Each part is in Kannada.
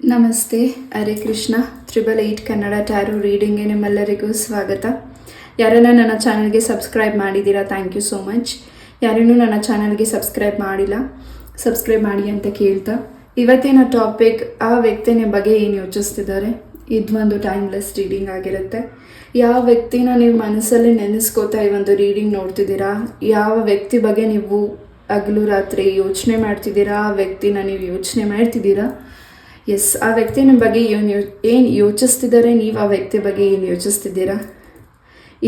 ನಮಸ್ತೆ, Hare Krishna. Triple eight Kannada tarot ರೀಡಿಂಗ್ಗೆ ನಿಮ್ಮೆಲ್ಲರಿಗೂ ಸ್ವಾಗತ. ಯಾರೆಲ್ಲ ನನ್ನ ಚಾನಲ್ಗೆ ಸಬ್ಸ್ಕ್ರೈಬ್ ಮಾಡಿದ್ದೀರಾ, ಥ್ಯಾಂಕ್ ಯು ಸೋ ಮಚ್. ಯಾರೇನೂ ನನ್ನ ಚಾನಲ್ಗೆ ಸಬ್ಸ್ಕ್ರೈಬ್ ಮಾಡಿಲ್ಲ, ಸಬ್ಸ್ಕ್ರೈಬ್ ಮಾಡಿ ಅಂತ ಕೇಳ್ತಾ. ಇವತ್ತಿನ ಟಾಪಿಕ್, ಆ ವ್ಯಕ್ತಿನ ಬಗ್ಗೆ ಏನು ಯೋಚಿಸ್ತಿದ್ದಾರೆ? ಇದು ಒಂದು ಟೈಮ್ಲೆಸ್ ರೀಡಿಂಗ್ ಆಗಿರುತ್ತೆ. ಯಾವ ವ್ಯಕ್ತಿನ ನೀವು ಮನಸ್ಸಲ್ಲಿ ನೆನೆಸ್ಕೋತಾ ಈ ಒಂದು ರೀಡಿಂಗ್ ನೋಡ್ತಿದ್ದೀರಾ? ಯಾವ ವ್ಯಕ್ತಿ ಬಗ್ಗೆ ನೀವು ಹಗಲು ರಾತ್ರಿ ಯೋಚನೆ ಮಾಡ್ತಿದ್ದೀರಾ? ಆ ವ್ಯಕ್ತಿನ ನೀವು ಯೋಚನೆ ಮಾಡ್ತಿದ್ದೀರಾ? ಎಸ್, ಆ ವ್ಯಕ್ತಿನ ಬಗ್ಗೆ ಏನು ಯೋ, ಏನು ಯೋಚಿಸ್ತಿದ್ದಾರೆ ನೀವು ಆ ವ್ಯಕ್ತಿ ಬಗ್ಗೆ ಏನು ಯೋಚಿಸ್ತಿದ್ದೀರಾ?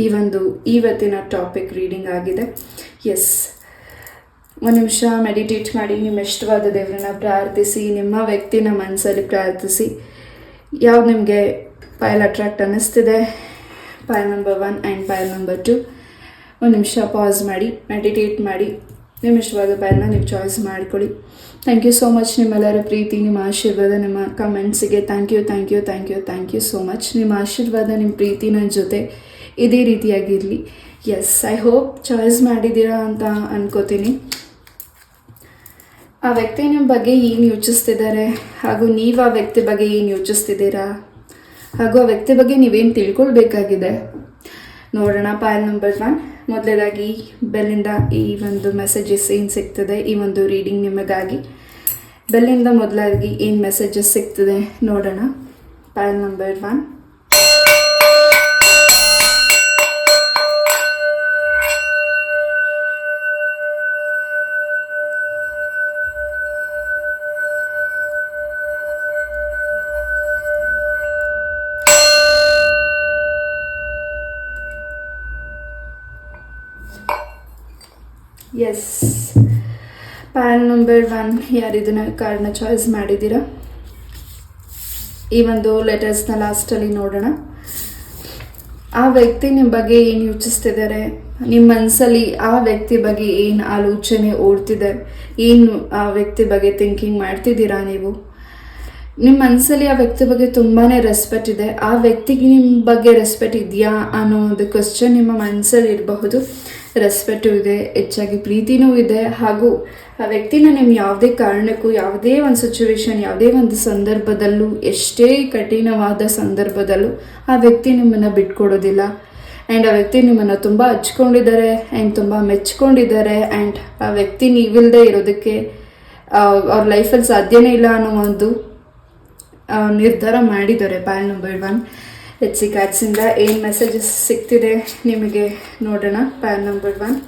ಈ ಒಂದು ಇವತ್ತಿನ ಟಾಪಿಕ್ ರೀಡಿಂಗ್ ಆಗಿದೆ. ಎಸ್, ಒಂದು ನಿಮಿಷ ಮೆಡಿಟೇಟ್ ಮಾಡಿ ನಿಮ್ಮ ಇಷ್ಟವಾದ ದೇವರನ್ನ ಪ್ರಾರ್ಥಿಸಿ, ನಿಮ್ಮ ವ್ಯಕ್ತಿನ ಮನಸ್ಸಲ್ಲಿ ಪ್ರಾರ್ಥಿಸಿ. ಯಾವ್ದು ನಿಮಗೆ ಪೈಲ್ ಅಟ್ರಾಕ್ಟ್ ಅನ್ನಿಸ್ತಿದೆ? Pile number one and pile number two ಒಂದು ನಿಮಿಷ ಪಾಸ್ ಮಾಡಿ ಮೆಡಿಟೇಟ್ ಮಾಡಿ. ನಿಮ್ಮ ಇಷ್ಟವಾದ ನೀವು ಚಾಯ್ಸ್ ಮಾಡ್ಕೊಳ್ಳಿ. ಥ್ಯಾಂಕ್ ಯು ಸೋ ಮಚ್ ನಿಮ್ಮೆಲ್ಲರ ಪ್ರೀತಿ, ನಿಮ್ಮ ಆಶೀರ್ವಾದ, ನಿಮ್ಮ ಕಮೆಂಟ್ಸಿಗೆ thank you thank you thank you thank you so much ನಿಮ್ಮ ಆಶೀರ್ವಾದ, ನಿಮ್ಮ ಪ್ರೀತಿ ನನ್ನ ಜೊತೆ ಇದೇ ರೀತಿಯಾಗಿರಲಿ. ಎಸ್ ಐ ಹೋಪ್ ಚಾಯ್ಸ್ ಮಾಡಿದ್ದೀರಾ ಅಂತ ಅನ್ಕೋತೀನಿ. ಆ ವ್ಯಕ್ತಿ ನಿಮ್ಮ ಬಗ್ಗೆ ಏನು ಯೋಚಿಸ್ತಿದ್ದಾರೆ? ಹಾಗೂ ನೀವು ಆ ವ್ಯಕ್ತಿ ಬಗ್ಗೆ ಏನು ಯೋಚಿಸ್ತಿದ್ದೀರಾ? ಹಾಗೂ ಆ ವ್ಯಕ್ತಿ ಬಗ್ಗೆ ನೀವೇನು ತಿಳ್ಕೊಳ್ಬೇಕಾಗಿದೆ? ನೋಡೋಣ ಪಾಯಲ್ ನಂಬರ್ ಒನ್ ಮೊದಲೇದಾಗಿ ಬೆಲ್ಲಿಂದ ಈ ಒಂದು ಮೆಸೇಜಸ್ ಏನು ಸಿಗ್ತದೆ, ಈ ಒಂದು ರೀಡಿಂಗ್ ನಿಮಗಾಗಿ. ಬೆಲ್ಲಿಂದ ಮೊದಲಾಗಿ ಏನು ಮೆಸೇಜಸ್ ಸಿಗ್ತದೆ ನೋಡೋಣ. Pile number one as pile number one ಯಾರು ಇದನ್ನ ಕಾರ್ಡ್ನ ಚಾಯ್ಸ್ ಮಾಡಿದ್ದೀರಾ? ಈ ಒಂದು ಲೆಟರ್ಸ್ನ ಲಾಸ್ಟಲ್ಲಿ ನೋಡೋಣ. ಆ ವ್ಯಕ್ತಿ ನಿಮ್ಮ ಬಗ್ಗೆ ಏನು ಯೋಚಿಸ್ತಿದ್ದಾರೆ? ನಿಮ್ಮ ಮನಸ್ಸಲ್ಲಿ ಆ ವ್ಯಕ್ತಿ ಬಗ್ಗೆ ಏನು ಆಲೋಚನೆ ಓಡ್ತಿದೆ? ಏನು ಆ ವ್ಯಕ್ತಿ ಬಗ್ಗೆ ಥಿಂಕಿಂಗ್ ಮಾಡ್ತಿದ್ದೀರಾ ನೀವು? ನಿಮ್ಮ ಮನಸ್ಸಲ್ಲಿ ಆ ವ್ಯಕ್ತಿ ಬಗ್ಗೆ ತುಂಬಾ ರೆಸ್ಪೆಕ್ಟ್ ಇದೆ. ಆ ವ್ಯಕ್ತಿಗೆ ನಿಮ್ಮ ಬಗ್ಗೆ ರೆಸ್ಪೆಕ್ಟ್ ಇದೆಯಾ ಅನ್ನೋ ಒಂದು ಕ್ವಶನ್ ನಿಮ್ಮ ಮನಸ್ಸಲ್ಲಿ ಇರಬಹುದು. ರೆಸ್ಪೆಕ್ಟು ಇದೆ, ಹೆಚ್ಚಾಗಿ ಪ್ರೀತಿನೂ ಇದೆ, ಹಾಗೂ ಆ ವ್ಯಕ್ತಿನ ನಿಮ್ಮ ಯಾವುದೇ ಕಾರಣಕ್ಕೂ, ಯಾವುದೇ ಒಂದು ಸಿಚುವೇಶನ್ ಯಾವುದೇ ಒಂದು ಸಂದರ್ಭದಲ್ಲೂ, ಎಷ್ಟೇ ಕಠಿಣವಾದ ಸಂದರ್ಭದಲ್ಲೂ ಆ ವ್ಯಕ್ತಿ ನಿಮ್ಮನ್ನು ಬಿಟ್ಕೊಡೋದಿಲ್ಲ. ಆ್ಯಂಡ್ ಆ ವ್ಯಕ್ತಿ ನಿಮ್ಮನ್ನು ತುಂಬ ಹಚ್ಕೊಂಡಿದ್ದಾರೆ ಆ್ಯಂಡ್ ತುಂಬ ಮೆಚ್ಕೊಂಡಿದ್ದಾರೆ ಆ್ಯಂಡ್ ಆ ವ್ಯಕ್ತಿ ನೀವಿಲ್ಲದೆ ಇರೋದಕ್ಕೆ ಅವ್ರ ಲೈಫಲ್ಲಿ ಸಾಧ್ಯನೇ ಇಲ್ಲ ಅನ್ನೋ ಒಂದು ನಿರ್ಧಾರ ಮಾಡಿದ್ದಾರೆ. ಪ್ಯಾನ್ ನಂಬರ್ ಒನ್ ಎಚ್ ಸಿ ಕ್ಯಾಟ್ಸಿಂದ ಏನು ಮೆಸೇಜಸ್ ಸಿಗ್ತಿದೆ ನಿಮಗೆ ನೋಡೋಣ? ಪ್ಯಾನ್ ನಂಬರ್ ಒನ್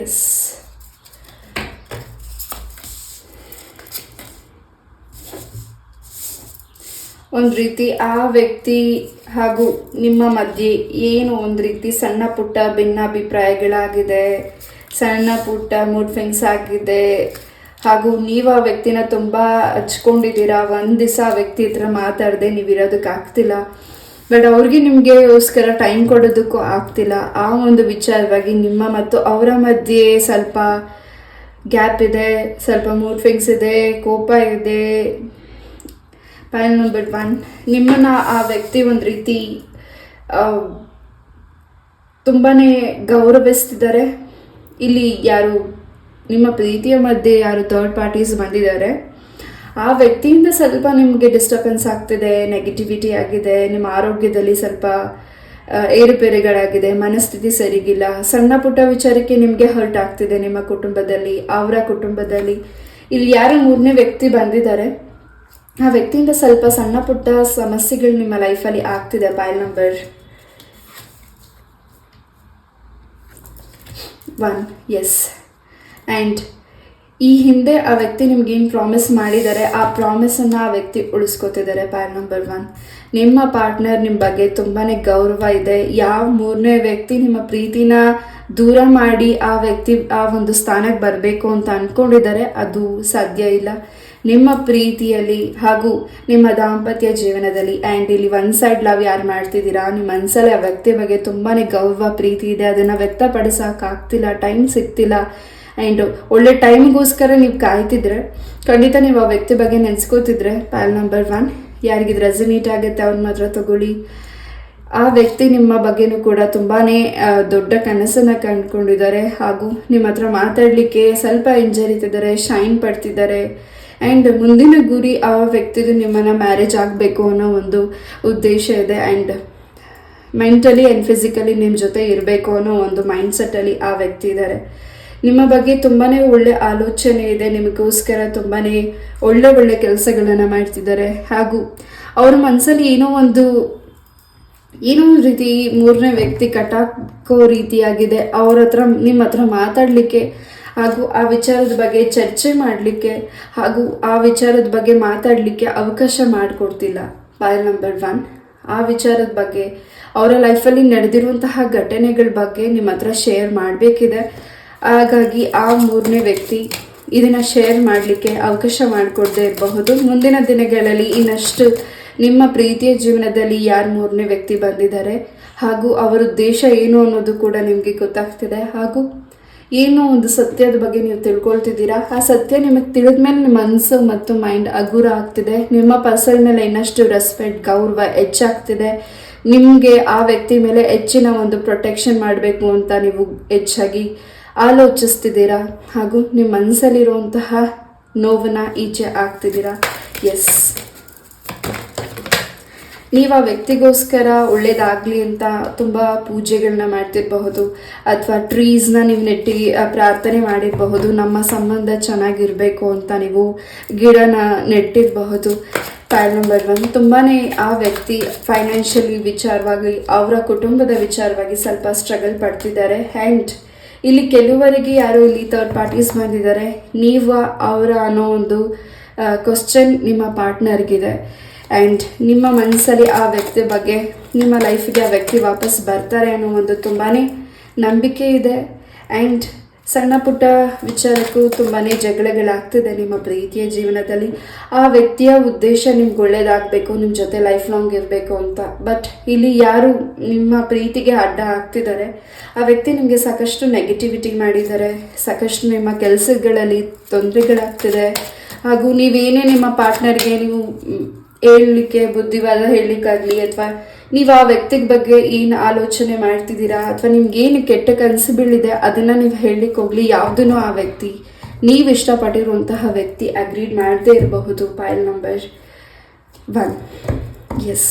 ಎಸ್ ಒಂದು ರೀತಿ ಆ ವ್ಯಕ್ತಿ ಹಾಗೂ ನಿಮ್ಮ ಮಧ್ಯೆ ಏನು ಒಂದು ರೀತಿ ಸಣ್ಣ ಪುಟ್ಟ ಭಿನ್ನಾಭಿಪ್ರಾಯಗಳಾಗಿದೆ, ಸಣ್ಣ ಪುಟ್ಟ ಮೂಡ್ ಫಿಂಗ್ಸ್ ಆಗಿದೆ, ಹಾಗೂ ನೀವು ಆ ವ್ಯಕ್ತಿನ ತುಂಬ ಹಚ್ಕೊಂಡಿದ್ದೀರಾ, ಒಂದು ದಿವಸ ಆ ವ್ಯಕ್ತಿ ಹತ್ರ ಮಾತಾಡದೆ ನೀವಿರೋದಕ್ಕಾಗ್ತಿಲ್ಲ ಬಟ್ ಅವ್ರಿಗೆ ನಿಮಗೆಗೋಸ್ಕರ ಟೈಮ್ ಕೊಡೋದಕ್ಕೂ ಆಗ್ತಿಲ್ಲ. ಆ ಒಂದು ವಿಚಾರವಾಗಿ ನಿಮ್ಮ ಮತ್ತು ಅವರ ಮಧ್ಯೆ ಸ್ವಲ್ಪ ಗ್ಯಾಪ್ ಇದೆ, ಸ್ವಲ್ಪ ಮೂಡ್ ಫಿಂಗ್ಸ್ ಇದೆ, ಕೋಪ ಇದೆ ಪ್ಯಾನ್ ನಂಬರ್ ಒನ್ ನಿಮ್ಮನ್ನು ಆ ವ್ಯಕ್ತಿ ಒಂದು ರೀತಿ ತುಂಬಾ ಗೌರವಿಸ್ತಿದ್ದಾರೆ. ಇಲ್ಲಿ ಯಾರು, ನಿಮ್ಮ ಪ್ರೀತಿಯ ಮಧ್ಯೆ ಯಾರು ಥರ್ಡ್ ಪಾರ್ಟೀಸ್ ಬಂದಿದ್ದಾರೆ. ಆ ವ್ಯಕ್ತಿಯಿಂದ ಸ್ವಲ್ಪ ನಿಮಗೆ ಡಿಸ್ಟರ್ಬೆನ್ಸ್ ಆಗ್ತಿದೆ ನೆಗೆಟಿವಿಟಿ ಆಗಿದೆ, ನಿಮ್ಮ ಆರೋಗ್ಯದಲ್ಲಿ ಸ್ವಲ್ಪ ಏರುಪೇರುಗಳಾಗಿದೆ, ಮನಸ್ಥಿತಿ ಸರಿಗಿಲ್ಲ. ಸಣ್ಣ ಪುಟ್ಟ ವಿಚಾರಕ್ಕೆ ನಿಮಗೆ ಹರ್ಟ್ ಆಗ್ತಿದೆ ನಿಮ್ಮ ಕುಟುಂಬದಲ್ಲಿ, ಅವರ ಕುಟುಂಬದಲ್ಲಿ. ಇಲ್ಲಿ ಯಾರು ಮೂರನೇ ವ್ಯಕ್ತಿ ಬಂದಿದ್ದಾರೆ. ಆ ವ್ಯಕ್ತಿಯಿಂದ ಸ್ವಲ್ಪ ಸಣ್ಣ ಪುಟ್ಟ ಸಮಸ್ಯೆಗಳು ನಿಮ್ಮ ಲೈಫಲ್ಲಿ ಆಗ್ತಿದೆ. Pile number one. Yes. And ಈ ಹಿಂದೆ ಆ ವ್ಯಕ್ತಿ ನಿಮ್ಗೇನು ಪ್ರಾಮಿಸ್ ಮಾಡಿದ್ದಾರೆ, ಆ ಪ್ರಾಮಿಸನ್ನು ಆ ವ್ಯಕ್ತಿ ಉಳಿಸ್ಕೊತಿದ್ದಾರೆ. Pile number one. ನಿಮ್ಮ ಪಾರ್ಟ್ನರ್ ನಿಮ್ಮ ಬಗ್ಗೆ ತುಂಬಾ ಗೌರವ ಇದೆ. ಯಾವ ಮೂರನೇ ವ್ಯಕ್ತಿ ನಿಮ್ಮ ಪ್ರೀತಿನ ದೂರ ಮಾಡಿ ಆ ವ್ಯಕ್ತಿ ಆ ಒಂದು ಸ್ಥಾನಕ್ಕೆ ಬರಬೇಕು ಅಂತ ಅಂದ್ಕೊಂಡಿದ್ದಾರೆ ಅದು ಸಾಧ್ಯ ಇಲ್ಲ. ನಿಮ್ಮ ಪ್ರೀತಿಯಲ್ಲಿ ಹಾಗೂ ನಿಮ್ಮ ದಾಂಪತ್ಯ ಜೀವನದಲ್ಲಿ ಆ್ಯಂಡ್ ಇಲ್ಲಿ ಒನ್ ಸೈಡ್ ಲವ್ ಯಾರು ಮಾಡ್ತಿದ್ದೀರಾ? ನಿಮ್ಮ ಮನಸ್ಸಲ್ಲಿ ಆ ವ್ಯಕ್ತಿ ಬಗ್ಗೆ ತುಂಬಾ ಗೌರವ, ಪ್ರೀತಿ ಇದೆ. ಅದನ್ನು ವ್ಯಕ್ತಪಡಿಸೋಕ್ಕಾಗ್ತಿಲ್ಲ. ಟೈಮ್ ಸಿಗ್ತಿಲ್ಲ. ಆ್ಯಂಡ್ ಒಳ್ಳೆ ಟೈಮ್ಗೋಸ್ಕರ ನೀವು ಕಾಯ್ತಿದ್ರೆ, ಖಂಡಿತ ನೀವು ಆ ವ್ಯಕ್ತಿ ಬಗ್ಗೆ ನೆನೆಸ್ಕೋತಿದ್ರೆ ಪ್ಯಾಲ್ ನಂಬರ್ ಒನ್ ಯಾರಿಗಿದು ರೆಸನೇಟ್ ಆಗುತ್ತೆ ಅವ್ರನ್ನ ಮಾತ್ರ ತಗೊಳ್ಳಿ. ಆ ವ್ಯಕ್ತಿ ನಿಮ್ಮ ಬಗ್ಗೆನೂ ಕೂಡ ತುಂಬಾ ದೊಡ್ಡ ಕನಸನ್ನು ಕಂಡುಕೊಂಡಿದ್ದಾರೆ. ಹಾಗೂ ನಿಮ್ಮ ಹತ್ರ ಮಾತಾಡಲಿಕ್ಕೆ ಸ್ವಲ್ಪ ಹಿಂಜರಿತಿದ್ದಾರೆ ಶೈನ್ ಪಡ್ತಿದ್ದಾರೆ. ಆ್ಯಂಡ್ ಮುಂದಿನ ಗುರಿ ಆ ವ್ಯಕ್ತಿದು ನಿಮ್ಮನ್ನು ಮ್ಯಾರೇಜ್ ಆಗಬೇಕು ಅನ್ನೋ ಒಂದು ಉದ್ದೇಶ ಇದೆ. ಆ್ಯಂಡ್ ಮೆಂಟಲಿ ಆ್ಯಂಡ್ ಫಿಸಿಕಲಿ ನಿಮ್ಮ ಜೊತೆ ಇರಬೇಕು ಅನ್ನೋ ಒಂದು ಮೈಂಡ್ಸೆಟ್ಟಲ್ಲಿ ಆ ವ್ಯಕ್ತಿ ಇದ್ದಾರೆ ನಿಮ್ಮ ಬಗ್ಗೆ ತುಂಬಾ ಒಳ್ಳೆ ಆಲೋಚನೆ ಇದೆ. ನಿಮಗೋಸ್ಕರ ತುಂಬಾ ಒಳ್ಳೆ ಒಳ್ಳೆ ಕೆಲಸಗಳನ್ನು ಮಾಡ್ತಿದ್ದಾರೆ. ಹಾಗೂ ಅವ್ರ ಮನಸ್ಸಲ್ಲಿ ಏನೋ ಒಂದು ಏನೋ ಒಂದು ರೀತಿ ಮೂರನೇ ವ್ಯಕ್ತಿ ಕಟ್ಟಾಕೋ ರೀತಿಯಾಗಿದೆ. ಅವ್ರ ಹತ್ರ ನಿಮ್ಮ ಹತ್ರ ಮಾತಾಡಲಿಕ್ಕೆ ಹಾಗೂ ಆ ವಿಚಾರದ ಬಗ್ಗೆ ಚರ್ಚೆ ಮಾಡಲಿಕ್ಕೆ ಹಾಗೂ ಆ ವಿಚಾರದ ಬಗ್ಗೆ ಮಾತಾಡಲಿಕ್ಕೆ ಅವಕಾಶ ಮಾಡಿಕೊಡ್ತಿಲ್ಲ. ಪಾಯಲ್ ನಂಬರ್ ಒನ್ ಆ ವಿಚಾರದ ಬಗ್ಗೆ, ಅವರ ಲೈಫಲ್ಲಿ ನಡೆದಿರುವಂತಹ ಘಟನೆಗಳ ಬಗ್ಗೆ ನಿಮ್ಮ ಹತ್ರ ಶೇರ್ ಮಾಡಬೇಕಿದೆ. ಹಾಗಾಗಿ ಆ ಮೂರನೇ ವ್ಯಕ್ತಿ ಇದನ್ನು ಶೇರ್ ಮಾಡಲಿಕ್ಕೆ ಅವಕಾಶ ಮಾಡಿಕೊಡದೆ ಇರಬಹುದು. ಮುಂದಿನ ದಿನಗಳಲ್ಲಿ ಇನ್ನಷ್ಟು ನಿಮ್ಮ ಪ್ರೀತಿಯ ಜೀವನದಲ್ಲಿ ಯಾರು ಮೂರನೇ ವ್ಯಕ್ತಿ ಬಂದಿದ್ದಾರೆ ಹಾಗೂ ಅವರ ಉದ್ದೇಶ ಏನು ಅನ್ನೋದು ಕೂಡ ನಿಮಗೆ ಗೊತ್ತಾಗ್ತಿದೆ. ಹಾಗೂ ಏನೋ ಒಂದು ಸತ್ಯದ ಬಗ್ಗೆ ನೀವು ತಿಳ್ಕೊಳ್ತಿದ್ದೀರಾ? ಆ ಸತ್ಯ ನಿಮಗೆ ತಿಳಿದ ಮೇಲೆ ನಿಮ್ಮ ಮನಸ್ಸು ಮತ್ತು ಮೈಂಡ್ ಅಗುರ ಆಗ್ತಿದೆ. ನಿಮ್ಮ ಪರ್ಸನ್ ಮೇಲೆ ಇನ್ನಷ್ಟು ರೆಸ್ಪೆಕ್ಟ್ ಗೌರವ ಹೆಚ್ಚಾಗ್ತಿದೆ. ನಿಮಗೆ ಆ ವ್ಯಕ್ತಿ ಮೇಲೆ ಹೆಚ್ಚಿನ ಒಂದು ಪ್ರೊಟೆಕ್ಷನ್ ಮಾಡಬೇಕು ಅಂತ ನೀವು ಹೆಚ್ಚಾಗಿ ಆಲೋಚಿಸ್ತಿದ್ದೀರಾ? ಹಾಗೂ ನಿಮ್ಮ ಮನಸ್ಸಲ್ಲಿರುವಂತಹ ನೋವನ್ನ ಈಚೆ ಆಗ್ತಿದ್ದೀರಾ ಎಸ್ ನೀವು ಆ ವ್ಯಕ್ತಿಗೋಸ್ಕರ ಒಳ್ಳೇದಾಗಲಿ ಅಂತ ತುಂಬ ಪೂಜೆಗಳನ್ನ ಮಾಡ್ತಿರಬಹುದು, ಅಥವಾ ಟ್ರೀಸ್ನ ನೀವು ನೆಟ್ಟಿ ಪ್ರಾರ್ಥನೆ ಮಾಡಿರಬಹುದು, ನಮ್ಮ ಸಂಬಂಧ ಚೆನ್ನಾಗಿರಬೇಕು ಅಂತ ನೀವು ಗಿಡನ ನೆಟ್ಟಿರಬಹುದು. ಫೈಲ್ ನಂಬರ್ ಒನ್ ತುಂಬಾ ಆ ವ್ಯಕ್ತಿ ಫೈನಾನ್ಷಿಯಲಿ ವಿಚಾರವಾಗಿ, ಅವರ ಕುಟುಂಬದ ವಿಚಾರವಾಗಿ ಸ್ವಲ್ಪ ಸ್ಟ್ರಗಲ್ ಪಡ್ತಿದ್ದಾರೆ. ಆ್ಯಂಡ್ ಇಲ್ಲಿ ಕೆಲವರಿಗೆ ಯಾರು ಇಲ್ಲಿ ಥರ್ಡ್ ಪಾರ್ಟೀಸ್ ಬಂದಿದ್ದಾರೆ. ನೀವು ಅವರ ಅನ್ನೋ ಒಂದು ಕ್ವಶನ್ ನಿಮ್ಮ ಪಾರ್ಟ್ನರ್ಗಿದೆ ಆ್ಯಂಡ್ ನಿಮ್ಮ ಮನಸ್ಸಲ್ಲಿ ಆ ವ್ಯಕ್ತಿ ಬಗ್ಗೆ, ನಿಮ್ಮ ಲೈಫಿಗೆ ಆ ವ್ಯಕ್ತಿ ವಾಪಸ್ ಬರ್ತಾರೆ ಅನ್ನೋ ಒಂದು ತುಂಬಾ ನಂಬಿಕೆ ಇದೆ. ಆ್ಯಂಡ್ ಸಣ್ಣ ಪುಟ್ಟ ವಿಚಾರಕ್ಕೂ ತುಂಬಾ ಜಗಳಗಳಾಗ್ತಿದೆ ನಿಮ್ಮ ಪ್ರೀತಿಯ ಜೀವನದಲ್ಲಿ. ಆ ವ್ಯಕ್ತಿಯ ಉದ್ದೇಶ ನಿಮ್ಗೆ ಒಳ್ಳೇದಾಗಬೇಕು ನಿಮ್ಮ ಜೊತೆ ಲೈಫ್ ಲಾಂಗ್ ಇರಬೇಕು ಅಂತ. ಬಟ್ ಇಲ್ಲಿ ಯಾರು ನಿಮ್ಮ ಪ್ರೀತಿಗೆ ಅಡ್ಡ ಆಗ್ತಿದ್ದಾರೆ, ಆ ವ್ಯಕ್ತಿ ನಿಮಗೆ ಸಾಕಷ್ಟು ನೆಗೆಟಿವಿಟಿ ಮಾಡಿದ್ದಾರೆ, ಸಾಕಷ್ಟು ನಿಮ್ಮ ಕೆಲಸಗಳಲ್ಲಿ ತೊಂದರೆಗಳಾಗ್ತಿದೆ. ಹಾಗೂ ನೀವೇನೇ ನಿಮ್ಮ ಪಾರ್ಟ್ನರ್ಗೆ ನೀವು ಹೇಳಲಿಕ್ಕೆ ಬುದ್ಧಿವಾದ ಹೇಳಲಿಕ್ಕಾಗಲಿ ಅಥವಾ ನೀವು ಆ ವ್ಯಕ್ತಿ ಬಗ್ಗೆ ಏನು ಆಲೋಚನೆ ಮಾಡ್ತಿದ್ದೀರಾ ಅಥವಾ ನಿಮ್ಗೆ ಏನು ಕೆಟ್ಟ ಕನಸು ಬೀಳಿದೆ ಅದನ್ನು ನೀವು ಹೇಳಲಿಕ್ಕೆ ಹೋಗಲಿ. ಯಾವುದೂ ಆ ವ್ಯಕ್ತಿ, ನೀವು ಇಷ್ಟಪಟ್ಟಿರುವಂತಹ ವ್ಯಕ್ತಿ ಅಗ್ರೀಡ್ ಮಾಡದೇ ಇರಬಹುದು. ಫೈಲ್ ನಂಬರ್ ಒನ್ ಎಸ್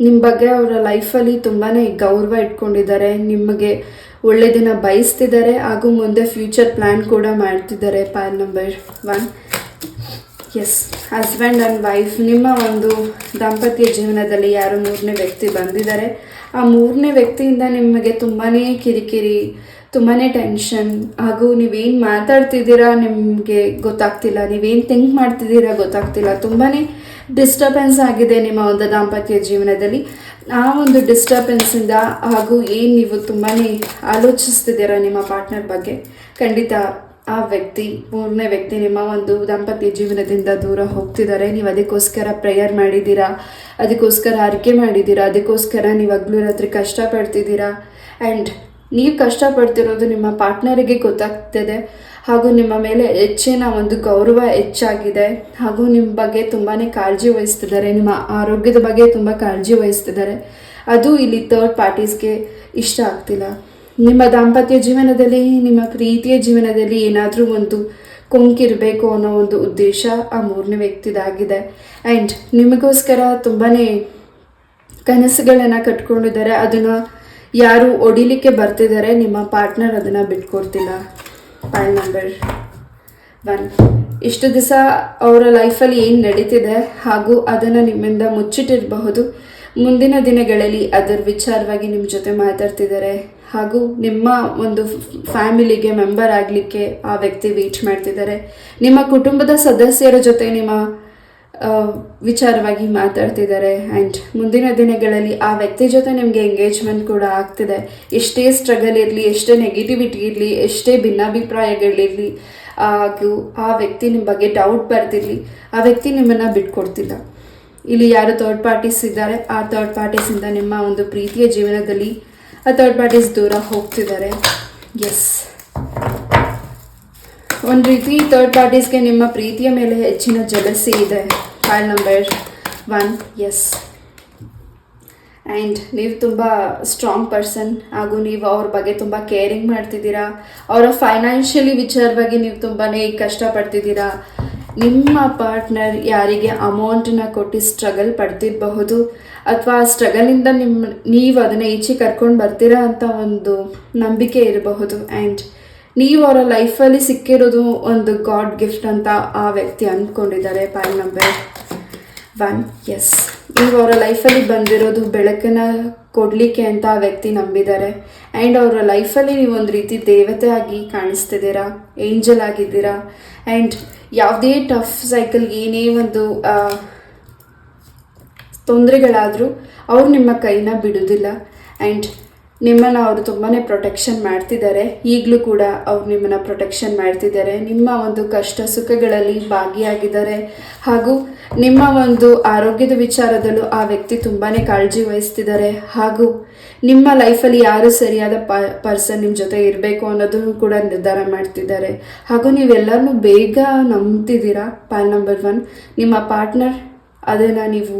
ನಿಮ್ಮ ಬಗ್ಗೆ ಅವರ ಲೈಫಲ್ಲಿ ತುಂಬಾ ಗೌರವ ಇಟ್ಕೊಂಡಿದ್ದಾರೆ. ನಿಮಗೆ ಒಳ್ಳೆ ದಿನ ಬಯಸ್ತಿದ್ದಾರೆ. ಹಾಗೂ ಮುಂದೆ ಫ್ಯೂಚರ್ ಪ್ಲ್ಯಾನ್ ಕೂಡ ಮಾಡ್ತಿದ್ದಾರೆ. Pile number one as husband and wife ನಿಮ್ಮ ಒಂದು ದಾಂಪತ್ಯ ಜೀವನದಲ್ಲಿ ಯಾರು ಮೂರನೇ ವ್ಯಕ್ತಿ ಬಂದಿದ್ದಾರೆ. ಆ ಮೂರನೇ ವ್ಯಕ್ತಿಯಿಂದ ನಿಮಗೆ ತುಂಬಾ ಕಿರಿಕಿರಿ ತುಂಬಾ ಟೆನ್ಷನ್ ಹಾಗೂ ನೀವೇನು ಮಾತಾಡ್ತಿದ್ದೀರಾ ನಿಮಗೆ ಗೊತ್ತಾಗ್ತಿಲ್ಲ, ನೀವೇನು ಥಿಂಕ್ ಮಾಡ್ತಿದ್ದೀರಾ ಗೊತ್ತಾಗ್ತಿಲ್ಲ. ತುಂಬಾ ಡಿಸ್ಟರ್ಬೆನ್ಸ್ ಆಗಿದೆ ನಿಮ್ಮ ಒಂದು ದಾಂಪತ್ಯ ಜೀವನದಲ್ಲಿ. ಆ ಒಂದು ಡಿಸ್ಟರ್ಬೆನ್ಸಿಂದ ಹಾಗೂ ಏನು ನೀವು ತುಂಬಾ ಆಲೋಚಿಸ್ತಿದ್ದೀರಾ ನಿಮ್ಮ ಪಾರ್ಟ್ನರ್ ಬಗ್ಗೆ? ಖಂಡಿತ ಆ ವ್ಯಕ್ತಿ ಮೂರನೇ ವ್ಯಕ್ತಿ ನಿಮ್ಮ ಒಂದು ದಾಂಪತ್ಯ ಜೀವನದಿಂದ ದೂರ ಹೋಗ್ತಿದ್ದಾರೆ. ನೀವು ಅದಕ್ಕೋಸ್ಕರ ಪ್ರೇಯರ್ ಮಾಡಿದ್ದೀರಾ? ಅದಕ್ಕೋಸ್ಕರ ಆರಿಕೆ ಮಾಡಿದ್ದೀರಾ? ಅದಕ್ಕೋಸ್ಕರ ನೀವು ಹಗ್ಲು ರಾತ್ರಿ ಕಷ್ಟಪಡ್ತಿದ್ದೀರಾ? ಆ್ಯಂಡ್ ನೀವು ಕಷ್ಟಪಡ್ತಿರೋದು ನಿಮ್ಮ ಪಾರ್ಟ್ನರಿಗೆ ಗೊತ್ತಾಗ್ತಿದೆ. ಹಾಗೂ ನಿಮ್ಮ ಮೇಲೆ ಹೆಚ್ಚಿನ ಒಂದು ಗೌರವ ಹೆಚ್ಚಾಗಿದೆ. ಹಾಗೂ ನಿಮ್ಮ ಬಗ್ಗೆ ತುಂಬಾ ಕಾಳಜಿ ವಹಿಸ್ತಿದ್ದಾರೆ. ನಿಮ್ಮ ಆರೋಗ್ಯದ ಬಗ್ಗೆ ತುಂಬ ಕಾಳಜಿ ವಹಿಸ್ತಿದ್ದಾರೆ. ಅದು ಇಲ್ಲಿ ಥರ್ಡ್ ಪಾರ್ಟೀಸ್ಗೆ ಇಷ್ಟ ಆಗ್ತಿಲ್ಲ. ನಿಮ್ಮ ದಾಂಪತ್ಯ ಜೀವನದಲ್ಲಿ, ನಿಮ್ಮ ಪ್ರೀತಿಯ ಜೀವನದಲ್ಲಿ ಏನಾದರೂ ಒಂದು ಕೊಂಕಿರಬೇಕು ಅನ್ನೋ ಒಂದು ಉದ್ದೇಶ ಆ ಮೂರನೇ ವ್ಯಕ್ತಿದಾಗಿದೆ. ಆ್ಯಂಡ್ ನಿಮಗೋಸ್ಕರ ತುಂಬಾ ಕನಸುಗಳನ್ನು ಕಟ್ಕೊಂಡಿದ್ದಾರೆ. ಅದನ್ನು ಯಾರು ಒಡಿಲಿಕ್ಕೆ ಬರ್ತಿದ್ದಾರೆ, ನಿಮ್ಮ ಪಾರ್ಟ್ನರ್ ಅದನ್ನು ಬಿಟ್ಕೊಡ್ತಿಲ್ಲ. ಪಾಯಿಂಟ್ ನಂಬರ್ ಒನ್ ಇಷ್ಟು ದಿವಸ ಅವರ ಲೈಫಲ್ಲಿ ಏನು ನಡೀತಿದೆ ಹಾಗೂ ಅದನ್ನು ನಿಮ್ಮಿಂದ ಮುಚ್ಚಿಟ್ಟಿರಬಹುದು. ಮುಂದಿನ ದಿನಗಳಲ್ಲಿ ಅದರ ವಿಚಾರವಾಗಿ ನಿಮ್ಮ ಜೊತೆ ಮಾತಾಡ್ತಿದ್ದಾರೆ. ಹಾಗೂ ನಿಮ್ಮ ಒಂದು ಫ್ಯಾಮಿಲಿಗೆ ಮೆಂಬರ್ ಆಗಲಿಕ್ಕೆ ಆ ವ್ಯಕ್ತಿ ವೇಟ್ ಮಾಡ್ತಿದ್ದಾರೆ. ನಿಮ್ಮ ಕುಟುಂಬದ ಸದಸ್ಯರ ಜೊತೆ ನಿಮ್ಮ ವಿಚಾರವಾಗಿ ಮಾತಾಡ್ತಿದ್ದಾರೆ. ಆ್ಯಂಡ್ ಮುಂದಿನ ದಿನಗಳಲ್ಲಿ ಆ ವ್ಯಕ್ತಿ ಜೊತೆ ನಿಮಗೆ ಎಂಗೇಜ್ಮೆಂಟ್ ಕೂಡ ಆಗ್ತಿದೆ. ಎಷ್ಟೇ ಸ್ಟ್ರಗಲ್ ಇರಲಿ, ಎಷ್ಟೇ ನೆಗೆಟಿವಿಟಿ ಇರಲಿ, ಎಷ್ಟೇ ಭಿನ್ನಾಭಿಪ್ರಾಯಗಳಿರಲಿ, ಹಾಗೂ ಆ ವ್ಯಕ್ತಿ ನಿಮ್ಮ ಬಗ್ಗೆ ಡೌಟ್ ಬರ್ತಿರಲಿ, ಆ ವ್ಯಕ್ತಿ ನಿಮ್ಮನ್ನು ಬಿಟ್ಕೊಡ್ತಿಲ್ಲ. ಇಲ್ಲಿ ಯಾರು ಥರ್ಡ್ ಪಾರ್ಟೀಸ್ ಇದ್ದಾರೆ, ಆ ಥರ್ಡ್ ಪಾರ್ಟೀಸಿಂದ ನಿಮ್ಮ ಒಂದು ಪ್ರೀತಿಯ ಜೀವನದಲ್ಲಿ ಥರ್ಡ್ ಪಾರ್ಟೀಸ್ ದೂರ ಹೋಗ್ತಿದ್ದಾರೆ. ಎಸ್ ಒಂದು ರೀತಿ ಥರ್ಡ್ ಪಾರ್ಟೀಸ್ಗೆ ನಿಮ್ಮ ಪ್ರೀತಿಯ ಮೇಲೆ ಹೆಚ್ಚಿನ ಜಲಸಿ ಇದೆ. Pile number one as and ನೀವು ತುಂಬ ಸ್ಟ್ರಾಂಗ್ ಪರ್ಸನ್ ಹಾಗೂ ನೀವು ಅವ್ರ ಬಗ್ಗೆ ತುಂಬ ಕೇರಿಂಗ್ ಮಾಡ್ತಿದ್ದೀರಾ. ಅವರ ಫೈನಾನ್ಷಿಯಲಿ ವಿಚಾರವಾಗಿ ನೀವು ತುಂಬಾ ಕಷ್ಟಪಡ್ತಿದ್ದೀರಾ. ನಿಮ್ಮ ಪಾರ್ಟ್ನರ್ ಯಾರಿಗೆ ಅಮೌಂಟನ್ನ ಕೊಟ್ಟು ಸ್ಟ್ರಗಲ್ ಪಡ್ತಿರಬಹುದು ಅಥವಾ ಆ ಸ್ಟ್ರಗಲಿಂದ ನಿಮ್ಮ ನೀವು ಅದನ್ನು ಈಚೆ ಕರ್ಕೊಂಡು ಬರ್ತೀರಾ ಅಂತ ಒಂದು ನಂಬಿಕೆ ಇರಬಹುದು ಆ್ಯಂಡ್ ನೀವು ಅವರ ಲೈಫಲ್ಲಿ ಸಿಕ್ಕಿರೋದು ಒಂದು ಗಾಡ್ ಗಿಫ್ಟ್ ಅಂತ ಆ ವ್ಯಕ್ತಿ ಅಂದ್ಕೊಂಡಿದ್ದಾರೆ ಪೈಲ್ ನಂಬರ್ ಒನ್ ಎಸ್ ನೀವು ಅವರ ಲೈಫಲ್ಲಿ ಬಂದಿರೋದು ಬೆಳಕನ್ನ ಕೊಡಲಿಕ್ಕೆ ಅಂತ ಆ ವ್ಯಕ್ತಿ ನಂಬಿದ್ದಾರೆ ಆ್ಯಂಡ್ ಅವರ ಲೈಫಲ್ಲಿ ನೀವು ಒಂದು ರೀತಿ ದೇವತೆ ಆಗಿ ಕಾಣಿಸ್ತಿದ್ದೀರಾ ಏಂಜಲ್ ಆಗಿದ್ದೀರಾ ಆ್ಯಂಡ್ ಯಾವುದೇ ಟಫ್ ಸೈಕಲ್ ಏನೇ ಒಂದು ತೊಂದರೆಗಳಾದರೂ ಅವ್ರು ನಿಮ್ಮ ಕೈನ ಬಿಡೋದಿಲ್ಲ. ಆ್ಯಂಡ್ ನಿಮ್ಮನ್ನು ಅವರು ತುಂಬಾ ಪ್ರೊಟೆಕ್ಷನ್ ಮಾಡ್ತಿದ್ದಾರೆ. ಈಗಲೂ ಕೂಡ ಅವ್ರು ನಿಮ್ಮನ್ನು ಪ್ರೊಟೆಕ್ಷನ್ ಮಾಡ್ತಿದ್ದಾರೆ. ನಿಮ್ಮ ಒಂದು ಕಷ್ಟ ಸುಖಗಳಲ್ಲಿ ಭಾಗಿಯಾಗಿದ್ದಾರೆ. ಹಾಗೂ ನಿಮ್ಮ ಒಂದು ಆರೋಗ್ಯದ ವಿಚಾರದಲ್ಲೂ ಆ ವ್ಯಕ್ತಿ ತುಂಬಾ ಕಾಳಜಿ ವಹಿಸ್ತಿದ್ದಾರೆ. ಹಾಗೂ ನಿಮ್ಮ ಲೈಫಲ್ಲಿ ಯಾರು ಸರಿಯಾದ ಪರ್ಸನ್ ನಿಮ್ಮ ಜೊತೆ ಇರಬೇಕು ಅನ್ನೋದನ್ನು ಕೂಡ ನಿರ್ಧಾರ ಮಾಡ್ತಿದ್ದಾರೆ. ಹಾಗೂ ನೀವೆಲ್ಲರೂ ಬೇಗ ನಂಬ್ತಿದ್ದೀರಾ? ಪಾಲ್ ನಂಬರ್ ಒನ್ ನಿಮ್ಮ ಪಾರ್ಟ್ನರ್ ಅದನ್ನು ನೀವು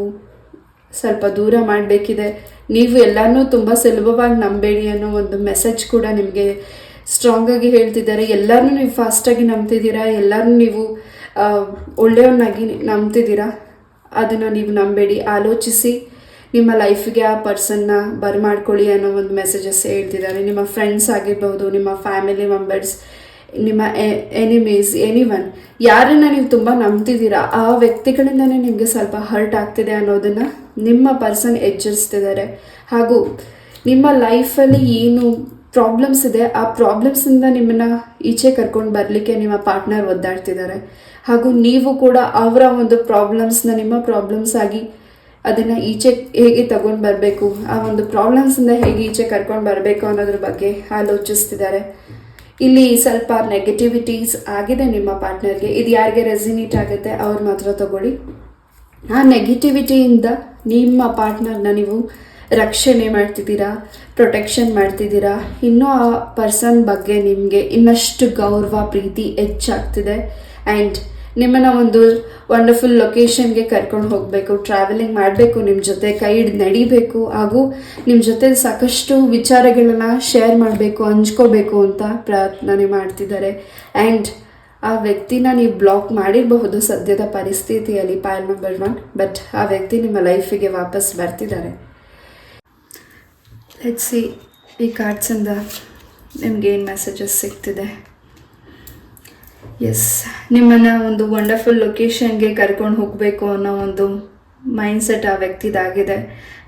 ಸ್ವಲ್ಪ ದೂರ ಮಾಡಬೇಕಿದೆ. ನೀವು ಎಲ್ಲನೂ ತುಂಬ ಸುಲಭವಾಗಿ ನಂಬೇಡಿ ಅನ್ನೋ ಒಂದು ಮೆಸೇಜ್ ಕೂಡ ನಿಮಗೆ ಸ್ಟ್ರಾಂಗಾಗಿ ಹೇಳ್ತಿದ್ದಾರೆ. ಎಲ್ಲರನ್ನೂ ನೀವು ಫಾಸ್ಟಾಗಿ ನಂಬ್ತಿದ್ದೀರಾ? ಎಲ್ಲರೂ ನೀವು ಒಳ್ಳೆಯವನ್ನಾಗಿ ನಂಬ್ತಿದ್ದೀರಾ? ಅದನ್ನು ನೀವು ನಂಬೇಡಿ. ಆಲೋಚಿಸಿ ನಿಮ್ಮ ಲೈಫ್ಗೆ ಆ ಪರ್ಸನ್ನ ಬರಮಾಡ್ಕೊಳ್ಳಿ ಅನ್ನೋ ಒಂದು ಮೆಸೇಜಸ್ ಹೇಳ್ತಿದ್ದಾರೆ. ನಿಮ್ಮ ಫ್ರೆಂಡ್ಸ್ ಆಗಿರ್ಬೋದು, ನಿಮ್ಮ ಫ್ಯಾಮಿಲಿ ಮೆಂಬರ್ಸ್ ನಿಮ್ಮ ಎನಿಮೀಸ್ ಎನಿ ಒನ್ ಯಾರನ್ನ ನೀವು ತುಂಬ ನಂಬ್ತಿದ್ದೀರಾ, ಆ ವ್ಯಕ್ತಿಗಳಿಂದನೇ ನಿಮಗೆ ಸ್ವಲ್ಪ ಹರ್ಟ್ ಆಗ್ತಿದೆ ಅನ್ನೋದನ್ನು ನಿಮ್ಮ ಪರ್ಸನ್ ಎಚ್ಚರಿಸ್ತಿದ್ದಾರೆ. ಹಾಗೂ ನಿಮ್ಮ ಲೈಫಲ್ಲಿ ಏನು ಪ್ರಾಬ್ಲಮ್ಸ್ ಇದೆ, ಆ ಪ್ರಾಬ್ಲಮ್ಸಿಂದ ನಿಮ್ಮನ್ನು ಈಚೆ ಕರ್ಕೊಂಡು ಬರಲಿಕ್ಕೆ ನಿಮ್ಮ ಪಾರ್ಟ್ನರ್ ಒದ್ದಾಡ್ತಿದ್ದಾರೆ. ಹಾಗೂ ನೀವು ಕೂಡ ಅವರ ಒಂದು ಪ್ರಾಬ್ಲಮ್ಸ್ನ ನಿಮ್ಮ ಪ್ರಾಬ್ಲಮ್ಸ್ ಆಗಿ ಅದನ್ನು ಈಚೆ ಹೇಗೆ ತಗೊಂಡು ಬರಬೇಕು, ಆ ಒಂದು ಪ್ರಾಬ್ಲಮ್ಸಿಂದ ಹೇಗೆ ಈಚೆ ಕರ್ಕೊಂಡು ಬರಬೇಕು ಅನ್ನೋದ್ರ ಬಗ್ಗೆ ಆಲೋಚಿಸ್ತಿದ್ದಾರೆ. ಇಲ್ಲಿ ಸ್ವಲ್ಪ ನೆಗೆಟಿವಿಟೀಸ್ ಆಗಿದೆ ನಿಮ್ಮ ಪಾರ್ಟ್ನರ್ಗೆ ಇದು ಯಾರಿಗೆ ರೆಸಿನೇಟ್ ಆಗುತ್ತೆ ಅವ್ರು ಮಾತ್ರ ತಗೊಳ್ಳಿ. ಆ ನೆಗೆಟಿವಿಟಿಯಿಂದ ನಿಮ್ಮ ಪಾರ್ಟ್ನರ್ನ ನೀವು ರಕ್ಷಣೆ ಮಾಡ್ತಿದ್ದೀರಾ ಪ್ರೊಟೆಕ್ಷನ್ ಮಾಡ್ತಿದ್ದೀರಾ? ಇನ್ನೂ ಆ ಪರ್ಸನ್ ಬಗ್ಗೆ ನಿಮಗೆ ಇನ್ನಷ್ಟು ಗೌರವ, ಪ್ರೀತಿ ಹೆಚ್ಚಾಗ್ತಿದೆ. ಆ್ಯಂಡ್ ನಿಮ್ಮನ್ನು ಒಂದು ವಂಡರ್ಫುಲ್ ಲೊಕೇಶನ್ಗೆ ಕರ್ಕೊಂಡು ಹೋಗಬೇಕು ಟ್ರಾವೆಲಿಂಗ್ ಮಾಡಬೇಕು ನಿಮ್ಮ ಜೊತೆ ಕೈ ಹಿಡ್ದು ನಡಿಬೇಕು, ಹಾಗೂ ನಿಮ್ಮ ಜೊತೆ ಸಾಕಷ್ಟು ವಿಚಾರಗಳನ್ನು ಶೇರ್ ಮಾಡಬೇಕು, ಹಂಚ್ಕೋಬೇಕು ಅಂತ ಪ್ರಾರ್ಥನೆ ಮಾಡ್ತಿದ್ದಾರೆ. ಆ್ಯಂಡ್ ಆ ವ್ಯಕ್ತಿನ ನೀವು ಬ್ಲಾಕ್ ಮಾಡಿರಬಹುದು ಸದ್ಯದ ಪರಿಸ್ಥಿತಿಯಲ್ಲಿ ಪಾಯಲ್ ನಂಬರ್ ಒನ್ ಬಟ್ ಆ ವ್ಯಕ್ತಿ ನಿಮ್ಮ ಲೈಫಿಗೆ ವಾಪಸ್ ಬರ್ತಿದ್ದಾರೆ. ಸಿ ಈ ಕಾರ್ಡ್ಸಿಂದ ನಿಮ್ಗೆ ಏನು ಮೆಸೇಜಸ್ ಸಿಗ್ತಿದೆ? ಎಸ್ ನಿಮ್ಮನ್ನು ಒಂದು ವಂಡರ್ಫುಲ್ ಲೊಕೇಶನ್ಗೆ ಕರ್ಕೊಂಡು ಹೋಗಬೇಕು ಅನ್ನೋ ಒಂದು ಮೈಂಡ್ಸೆಟ್ ಆ ವ್ಯಕ್ತಿದಾಗಿದೆ.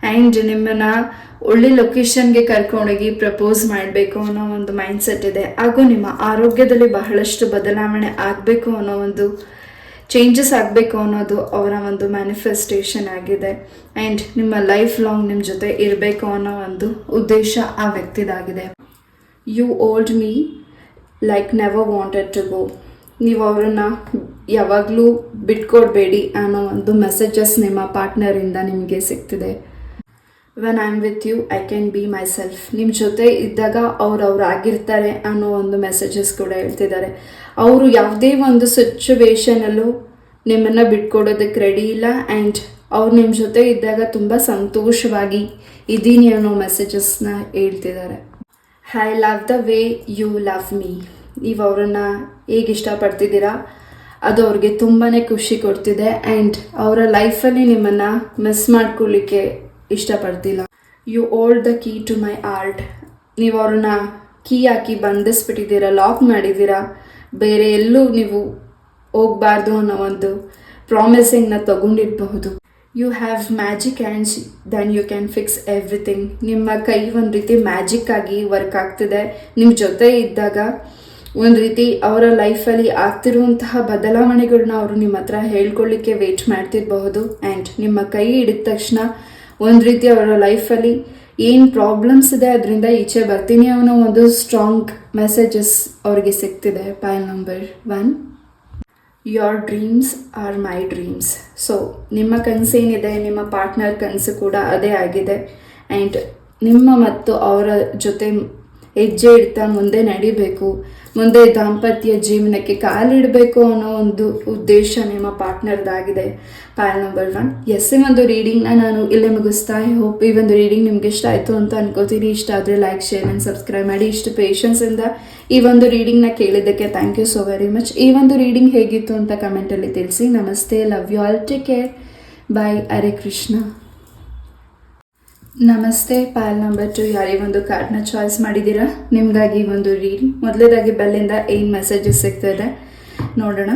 ಆ್ಯಂಡ್ ನಿಮ್ಮನ್ನು ಒಳ್ಳೆ ಲೊಕೇಶನ್ಗೆ ಕರ್ಕೊಂಡೋಗಿ ಪ್ರಪೋಸ್ ಮಾಡಬೇಕು ಅನ್ನೋ ಒಂದು ಮೈಂಡ್ಸೆಟ್ ಇದೆ. ಹಾಗೂ ನಿಮ್ಮ ಆರೋಗ್ಯದಲ್ಲಿ ಬಹಳಷ್ಟು ಬದಲಾವಣೆ ಆಗಬೇಕು ಅನ್ನೋ ಒಂದು ಚೇಂಜಸ್ ಆಗಬೇಕು ಅನ್ನೋದು ಅವರ ಒಂದು ಮ್ಯಾನಿಫೆಸ್ಟೇಷನ್ ಆಗಿದೆ. ಆ್ಯಂಡ್ ನಿಮ್ಮ ಲೈಫ್ ಲಾಂಗ್ ನಿಮ್ಮ ಜೊತೆ ಇರಬೇಕು ಅನ್ನೋ ಒಂದು ಉದ್ದೇಶ ಆ ವ್ಯಕ್ತಿದಾಗಿದೆ. You hold me like never wanted to go ನೀವು ಅವರನ್ನು ಯಾವಾಗಲೂ ಬಿಟ್ಕೊಡ್ಬೇಡಿ ಅನ್ನೋ ಒಂದು ಮೆಸೇಜಸ್ ನಿಮ್ಮ ಪಾರ್ಟ್ನರಿಂದ ನಿಮಗೆ ಸಿಗ್ತಿದೆ. When I am with you I can be myself ನಿಮ್ಮ ಜೊತೆ ಇದ್ದಾಗ ಅವ್ರು ಅವ್ರು ಆಗಿರ್ತಾರೆ ಅನ್ನೋ ಒಂದು ಮೆಸೇಜಸ್ ಕೂಡ ಹೇಳ್ತಿದ್ದಾರೆ. ಅವರು ಯಾವುದೇ ಒಂದು ಸಿಚುವೇಶನಲ್ಲೂ ನಿಮ್ಮನ್ನು ಬಿಟ್ಕೊಡೋದಕ್ಕೆ ರೆಡಿ ಇಲ್ಲ ಆ್ಯಂಡ್ ಅವ್ರು ನಿಮ್ಮ ಜೊತೆ ಇದ್ದಾಗ ತುಂಬ ಸಂತೋಷವಾಗಿ ಇದ್ದೀನಿ ಅನ್ನೋ ಮೆಸೇಜಸ್ನ ಹೇಳ್ತಿದ್ದಾರೆ. I love the way you love me ನೀವು ಅವರನ್ನು ಹೇಗೆ ಇಷ್ಟಪಡ್ತಿದ್ದೀರಾ? ಅದು ಅವ್ರಿಗೆ ತುಂಬಾ ಖುಷಿ ಕೊಡ್ತಿದೆ. ಆ್ಯಂಡ್ ಅವರ ಲೈಫಲ್ಲಿ ನಿಮ್ಮನ್ನು ಮಿಸ್ ಮಾಡ್ಕೊಳ್ಳಿಕ್ಕೆ ಇಷ್ಟಪಡ್ತಿಲ್ಲ. You hold the key to my heart ನೀವು ಅವ್ರನ್ನ ಕೀ ಹಾಕಿ ಬಂಧಿಸ್ಬಿಟ್ಟಿದ್ದೀರಾ ಲಾಕ್ ಮಾಡಿದ್ದೀರಾ, ಬೇರೆ ಎಲ್ಲೂ ನೀವು ಹೋಗಬಾರ್ದು ಅನ್ನೋ ಒಂದು ಪ್ರಾಮಿಸಿಂಗ್ನ ತಗೊಂಡಿರಬಹುದು. You have magic hands then you can fix everything ನಿಮ್ಮ ಕೈ ಒಂದು ರೀತಿ ಮ್ಯಾಜಿಕ್ ಆಗಿ ವರ್ಕ್ ಆಗ್ತಿದೆ. ನಿಮ್ಮ ಜೊತೆ ಇದ್ದಾಗ ಒಂದು ರೀತಿ ಅವರ ಲೈಫಲ್ಲಿ ಆಗ್ತಿರುವಂತಹ ಬದಲಾವಣೆಗಳನ್ನ ಅವರು ನಿಮ್ಮ ಹತ್ರ ಹೇಳ್ಕೊಳ್ಳಿಕ್ಕೆ ವೇಟ್ ಮಾಡ್ತಿರಬಹುದು. ಆ್ಯಂಡ್ ನಿಮ್ಮ ಕೈ ಹಿಡಿದ ತಕ್ಷಣ ಒಂದು ರೀತಿ ಅವರ ಲೈಫಲ್ಲಿ ಏನು ಪ್ರಾಬ್ಲಮ್ಸ್ ಇದೆ ಅದರಿಂದ ಈಚೆ ಬರ್ತೀನಿ ಅನ್ನೋ ಒಂದು ಸ್ಟ್ರಾಂಗ್ ಮೆಸೇಜಸ್ ಅವ್ರಿಗೆ ಸಿಗ್ತಿದೆ. Pile number one your dreams are my dreams so ನಿಮ್ಮ ಕನಸೇನಿದೆ ನಿಮ್ಮ ಪಾರ್ಟ್ನರ್ ಕನಸು ಕೂಡ ಅದೇ ಆಗಿದೆ. ಆ್ಯಂಡ್ ನಿಮ್ಮ ಮತ್ತು ಅವರ ಜೊತೆ ಹೆಜ್ಜೆ ಇಡ್ತಾ ಮುಂದೆ ನಡಿಬೇಕು. ಮುಂದೆ ದಾಂಪತ್ಯ ಜೀವನಕ್ಕೆ ಕಾಲಿಡಬೇಕು ಅನ್ನೋ ಒಂದು ಉದ್ದೇಶ ನಿಮ್ಮ ಪಾರ್ಟ್ನರ್ದಾಗಿದೆ. ಪ್ಯಾಲ್ ನಂಬರ್ ಒನ್ ಎಸ್ ಎಂ ಒಂದು ರೀಡಿಂಗ್ನ ನಾನು ಇಲ್ಲೇ ಮುಗಿಸ್ತಾ. ಹೋಪ್ ಈ ಒಂದು ರೀಡಿಂಗ್ ನಿಮ್ಗೆ ಇಷ್ಟ ಆಯಿತು ಅಂತ ಅನ್ಕೋತೀನಿ. ಇಷ್ಟ ಆದರೆ ಲೈಕ್ ಶೇರ್ ಆ್ಯಂಡ್ ಸಬ್ಸ್ಕ್ರೈಬ್ ಮಾಡಿ. ಇಷ್ಟು ಪೇಷನ್ಸಿಂದ ಈ ಒಂದು ರೀಡಿಂಗ್ನ ಕೇಳಿದ್ದಕ್ಕೆ thank you so very much ಈ ಒಂದು ರೀಡಿಂಗ್ ಹೇಗಿತ್ತು ಅಂತ ಕಮೆಂಟಲ್ಲಿ ತಿಳಿಸಿ. ನಮಸ್ತೆ love you all take care bye Hare Krishna ನಮಸ್ತೆ ಪಾಲ್ ನಂಬರ್ ಟು ಯಾರೇ ಒಂದು ಕಾರ್ಡ್ನ ಚಾಯ್ಸ್ ಮಾಡಿದ್ದೀರಾ? ನಿಮಗಾಗಿ ಒಂದು ರೀಲ್ ಮೊದಲೇದಾಗಿ ಬೆಲ್ಲಿಂದ ಏನು ಮೆಸೇಜಸ್ ಸಿಗ್ತದೆ ನೋಡೋಣ.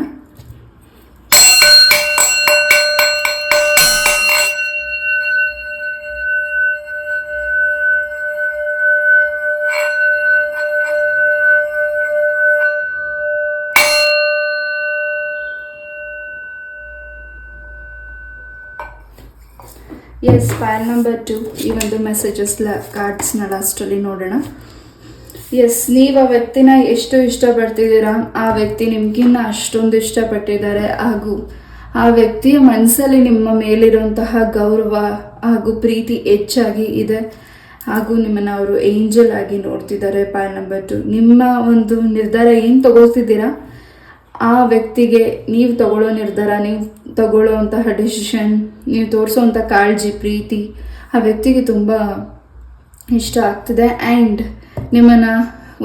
ಎಸ್ ಫೈಲ್ ನಂಬರ್ ಟು ಈ ಒಂದು ಮೆಸೇಜಸ್ ಕಾರ್ಡ್ಸ್ನ ಲಾಸ್ಟಲ್ಲಿ ನೋಡೋಣ. ಎಸ್ ನೀವು ಆ ವ್ಯಕ್ತಿನ ಎಷ್ಟು ಇಷ್ಟಪಡ್ತಿದ್ದೀರಾ, ಆ ವ್ಯಕ್ತಿ ನಿಮ್ಗಿನ್ನ ಅಷ್ಟೊಂದು ಇಷ್ಟಪಟ್ಟಿದ್ದಾರೆ, ಹಾಗೂ ಆ ವ್ಯಕ್ತಿಯ ಮನಸ್ಸಲ್ಲಿ ನಿಮ್ಮ ಮೇಲಿರುವಂತಹ ಗೌರವ ಹಾಗೂ ಪ್ರೀತಿ ಹೆಚ್ಚಾಗಿ ಇದೆ, ಹಾಗೂ ನಿಮ್ಮನ್ನು ಅವರು ಏಂಜಲ್ ಆಗಿ ನೋಡ್ತಿದ್ದಾರೆ ಪಾಯಿಂಟ್ ನಂಬರ್ ಟು ನಿಮ್ಮ ಒಂದು ನಿರ್ಧಾರ ಏನು ತಗೋತಿದ್ದೀರಾ ಆ ವ್ಯಕ್ತಿಗೆ ನೀವು ತಗೊಳ್ಳೋ ನಿರ್ಧಾರ, ನೀವು ತಗೊಳ್ಳೋವಂತಹ ಡಿಸಿಷನ್ ನೀವು ತೋರಿಸೋವಂಥ ಕಾಳಜಿ, ಪ್ರೀತಿ ಆ ವ್ಯಕ್ತಿಗೆ ತುಂಬ ಇಷ್ಟ ಆಗ್ತಿದೆ. ಆ್ಯಂಡ್ ನಿಮ್ಮನ್ನು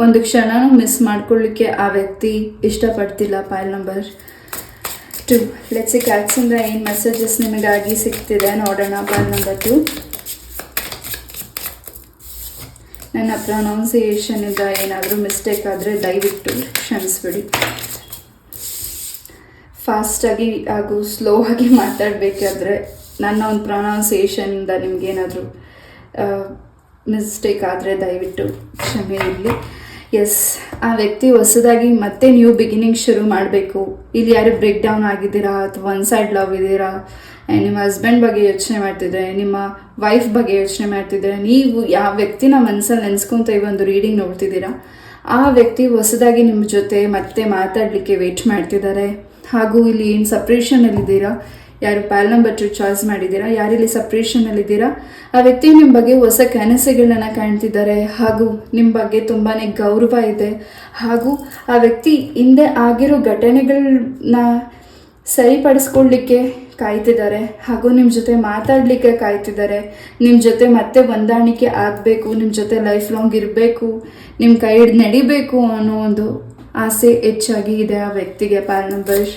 ಒಂದು ಕ್ಷಣನೂ ಮಿಸ್ ಮಾಡ್ಕೊಳ್ಳಿಕ್ಕೆ ಆ ವ್ಯಕ್ತಿ ಇಷ್ಟಪಡ್ತಿಲ್ಲ. Pile number two let's see ಕ್ಯಾಟ್ಸಿಂದ ಏನು ಮೆಸೇಜಸ್ ನಿಮಗಾಗಿ ಸಿಗ್ತಿದೆ ನೋಡೋಣ. ಫೈಲ್ ನಂಬರ್ ಟು ನನ್ನ ಪ್ರೊನೌನ್ಸಿಯೇಷನಿಂದ ಏನಾದರೂ ಮಿಸ್ಟೇಕ್ ಆದರೆ ದಯವಿಟ್ಟು ಕ್ಷಮಿಸ್ಬಿಡಿ. ಫಾಸ್ಟಾಗಿ ಹಾಗೂ ಸ್ಲೋ ಆಗಿ ಮಾತಾಡಬೇಕಾದ್ರೆ ನನ್ನ ಒಂದು ಪ್ರೊನೌನ್ಸಿಯೇಷನಿಂದ ನಿಮಗೇನಾದರೂ ಮಿಸ್ಟೇಕ್ ಆದರೆ ದಯವಿಟ್ಟು ಕ್ಷಮೆ ಇರಲಿ. ಎಸ್ ಆ ವ್ಯಕ್ತಿ ಹೊಸದಾಗಿ ಮತ್ತೆ ನೀವು ಬಿಗಿನಿಂಗ್ ಶುರು ಮಾಡಬೇಕು. ಇಲ್ಲಿ ಯಾರು ಬ್ರೇಕ್ ಡೌನ್ ಆಗಿದ್ದೀರಾ ಅಥವಾ ಒನ್ ಸೈಡ್ ಲವ್ ಇದ್ದೀರಾ? ನಿಮ್ಮ ಹಸ್ಬೆಂಡ್ ಬಗ್ಗೆ ಯೋಚನೆ ಮಾಡ್ತಿದ್ರೆ, ನಿಮ್ಮ ವೈಫ್ ಬಗ್ಗೆ ಯೋಚನೆ ಮಾಡ್ತಿದ್ರೆ, ನೀವು ಯಾವ ವ್ಯಕ್ತಿನ ಮನಸ್ಸಲ್ಲಿ ನೆನೆಸ್ಕೊಂತ ಈ ಒಂದು ರೀಡಿಂಗ್ ನೋಡ್ತಿದ್ದೀರಾ? ಆ ವ್ಯಕ್ತಿ ಹೊಸದಾಗಿ ನಿಮ್ಮ ಜೊತೆ ಮತ್ತೆ ಮಾತಾಡಲಿಕ್ಕೆ ವೇಟ್ ಮಾಡ್ತಿದ್ದಾರೆ. ಹಾಗೂ ಇಲ್ಲಿ ಏನು ಸಪ್ರೇಷನಲ್ಲಿದ್ದೀರಾ ಯಾರು ಪ್ಯಾಲ್ ನಂಬರ್ ಟು ಚಾಯ್ಸ್ ಮಾಡಿದ್ದೀರಾ? ಯಾರಿಲ್ಲಿ ಸಪ್ರೇಷನಲ್ಲಿದ್ದೀರಾ ಆ ವ್ಯಕ್ತಿ ನಿಮ್ಮ ಬಗ್ಗೆ ಹೊಸ ಕನಸುಗಳನ್ನ ಕಾಣ್ತಿದ್ದಾರೆ ಹಾಗೂ ನಿಮ್ಮ ಬಗ್ಗೆ ತುಂಬಾ ಗೌರವ ಇದೆ. ಹಾಗೂ ಆ ವ್ಯಕ್ತಿ ಹಿಂದೆ ಆಗಿರೋ ಘಟನೆಗಳನ್ನ ಸರಿಪಡಿಸ್ಕೊಳ್ಳಿಕ್ಕೆ ಕಾಯ್ತಿದ್ದಾರೆ. ಹಾಗೂ ನಿಮ್ಮ ಜೊತೆ ಮಾತಾಡಲಿಕ್ಕೆ ಕಾಯ್ತಿದ್ದಾರೆ. ನಿಮ್ಮ ಜೊತೆ ಮತ್ತೆ ಹೊಂದಾಣಿಕೆ ಆಗಬೇಕು ನಿಮ್ಮ ಜೊತೆ ಲೈಫ್ ಲಾಂಗ್ ಇರಬೇಕು ನಿಮ್ಮ ಕೈ ಹಿಡ್ದು ನಡಿಬೇಕು ಅನ್ನೋ ಒಂದು ಆಸೆ ಹೆಚ್ಚಾಗಿ ಇದೆ ಆ ವ್ಯಕ್ತಿಗೆ ಪ್ಯಾನ್ ನಂಬರ್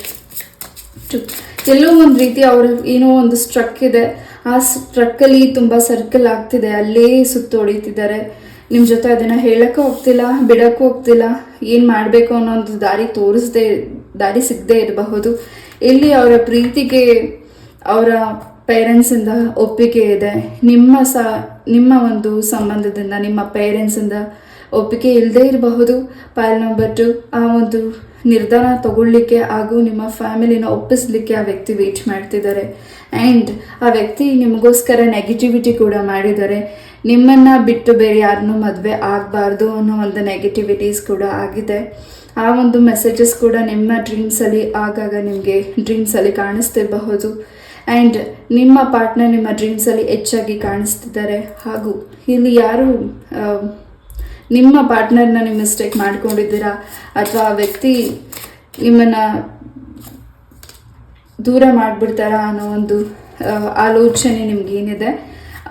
ಎಲ್ಲೋ ಒಂದು ರೀತಿ ಅವ್ರ ಏನೋ ಒಂದು ಸ್ಟ್ರಕ್ ಇದೆ. ಆ ಸ್ಟ್ರಕ್ಕಲ್ಲಿ ತುಂಬ ಸರ್ಕಲ್ ಆಗ್ತಿದೆ. ಅಲ್ಲೇ ಸುತ್ತೊಡಿತಿದ್ದಾರೆ ನಿಮ್ಮ ಜೊತೆ ಅದನ್ನು ಹೇಳೋಕ್ಕೂ ಹೋಗ್ತಿಲ್ಲ ಬಿಡೋಕ್ಕೂ ಹೋಗ್ತಿಲ್ಲ. ಏನು ಮಾಡಬೇಕು ಅನ್ನೋ ಒಂದು ದಾರಿ ತೋರಿಸದೆ, ದಾರಿ ಸಿಗದೆ ಇರಬಹುದು. ಇಲ್ಲಿ ಅವರ ಪ್ರೀತಿಗೆ, ಅವರ ಪೇರೆಂಟ್ಸಿಂದ ಒಪ್ಪಿಗೆ ಇದೆ. ನಿಮ್ಮ ಸ, ನಿಮ್ಮ ಒಂದು ಸಂಬಂಧದಿಂದ, ನಿಮ್ಮ ಪೇರೆಂಟ್ಸಿಂದ ಒಪ್ಪಿಗೆ ಇಲ್ಲದೇ ಇರಬಹುದು. ಪೈಲ್ ನಂಬರ್ ಟು ಆ ಒಂದು ನಿರ್ಧಾರ ತಗೊಳ್ಳಿಕ್ಕೆ ಹಾಗೂ ನಿಮ್ಮ ಫ್ಯಾಮಿಲಿನ ಒಪ್ಪಿಸ್ಲಿಕ್ಕೆ ಆ ವ್ಯಕ್ತಿ ವೆಯ್ಟ್ ಮಾಡ್ತಿದ್ದಾರೆ. ಆ್ಯಂಡ್ ಆ ವ್ಯಕ್ತಿ ನಿಮಗೋಸ್ಕರ ನೆಗೆಟಿವಿಟಿ ಕೂಡ ಮಾಡಿದ್ದಾರೆ. ನಿಮ್ಮನ್ನು ಬಿಟ್ಟು ಬೇರೆ ಯಾರನ್ನೂ ಮದುವೆ ಆಗಬಾರ್ದು ಅನ್ನೋ ಒಂದು ನೆಗೆಟಿವಿಟೀಸ್ ಕೂಡ ಆಗಿದೆ. ಆ ಒಂದು ಮೆಸೇಜಸ್ ಕೂಡ ನಿಮ್ಮ ಡ್ರೀಮ್ಸಲ್ಲಿ ಆಗಾಗ ನಿಮಗೆ ಡ್ರೀಮ್ಸಲ್ಲಿ ಕಾಣಿಸ್ತಿರಬಹುದು. ಆ್ಯಂಡ್ ನಿಮ್ಮ ಪಾರ್ಟ್ನರ್ ನಿಮ್ಮ ಡ್ರೀಮ್ಸಲ್ಲಿ ಹೆಚ್ಚಾಗಿ ಕಾಣಿಸ್ತಿದ್ದಾರೆ. ಹಾಗೂ ಇಲ್ಲಿ ಯಾರು ನಿಮ್ಮ ಪಾರ್ಟ್ನರ್ನ ನೀವು ಮಿಸ್ಟೇಕ್ ಮಾಡ್ಕೊಂಡಿದ್ದೀರಾ? ಅಥವಾ ಆ ವ್ಯಕ್ತಿ ನಿಮ್ಮನ್ನು ದೂರ ಮಾಡಿಬಿಡ್ತಾರ ಅನ್ನೋ ಒಂದು ಆಲೋಚನೆ ನಿಮ್ಗೇನಿದೆ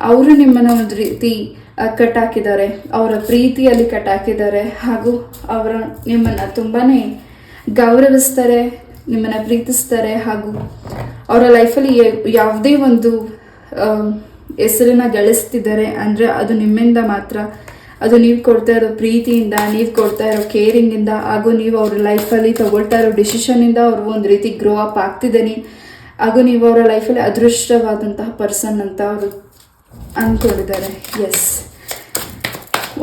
ಅವರು ನಿಮ್ಮನ್ನು ಒಂದು ರೀತಿ ಕಟ್ ಕಟ್ಟಾಕಿದ್ದಾರೆ. ಅವರ ಪ್ರೀತಿಯಲ್ಲಿ ಕಟ್ಟಾಕಿದ್ದಾರೆ. ಹಾಗೂ ಅವರ ನಿಮ್ಮನ್ನು ತುಂಬಾ ಗೌರವಿಸ್ತಾರೆ, ನಿಮ್ಮನ್ನು ಪ್ರೀತಿಸ್ತಾರೆ. ಹಾಗೂ ಅವರ ಲೈಫಲ್ಲಿ ಯಾವುದೇ ಒಂದು ಹೆಸರನ್ನ ಗಳಿಸ್ತಿದ್ದಾರೆ ಅಂದರೆ ಅದು ನಿಮ್ಮಿಂದ ಮಾತ್ರ ಅದು ನೀವು ಕೊಡ್ತಾ ಇರೋ ಪ್ರೀತಿಯಿಂದ, ನೀವು ಕೊಡ್ತಾ ಇರೋ ಕೇರಿಂಗಿಂದ ಹಾಗೂ ನೀವು ಅವ್ರ ಲೈಫಲ್ಲಿ ತಗೊಳ್ತಾ ಇರೋ ಡಿಸಿಷನಿಂದ ಅವರು ಒಂದು ರೀತಿ ಗ್ರೋ ಅಪ್ ಆಗ್ತಿದ್ದೀನಿ ಹಾಗೂ ನೀವು ಅವರ ಲೈಫಲ್ಲಿ ಅದೃಷ್ಟವಾದಂತಹ ಪರ್ಸನ್ ಅಂತ ಅವರು ಅಂದ್ಕೊಂಡಿದ್ದಾರೆ ಎಸ್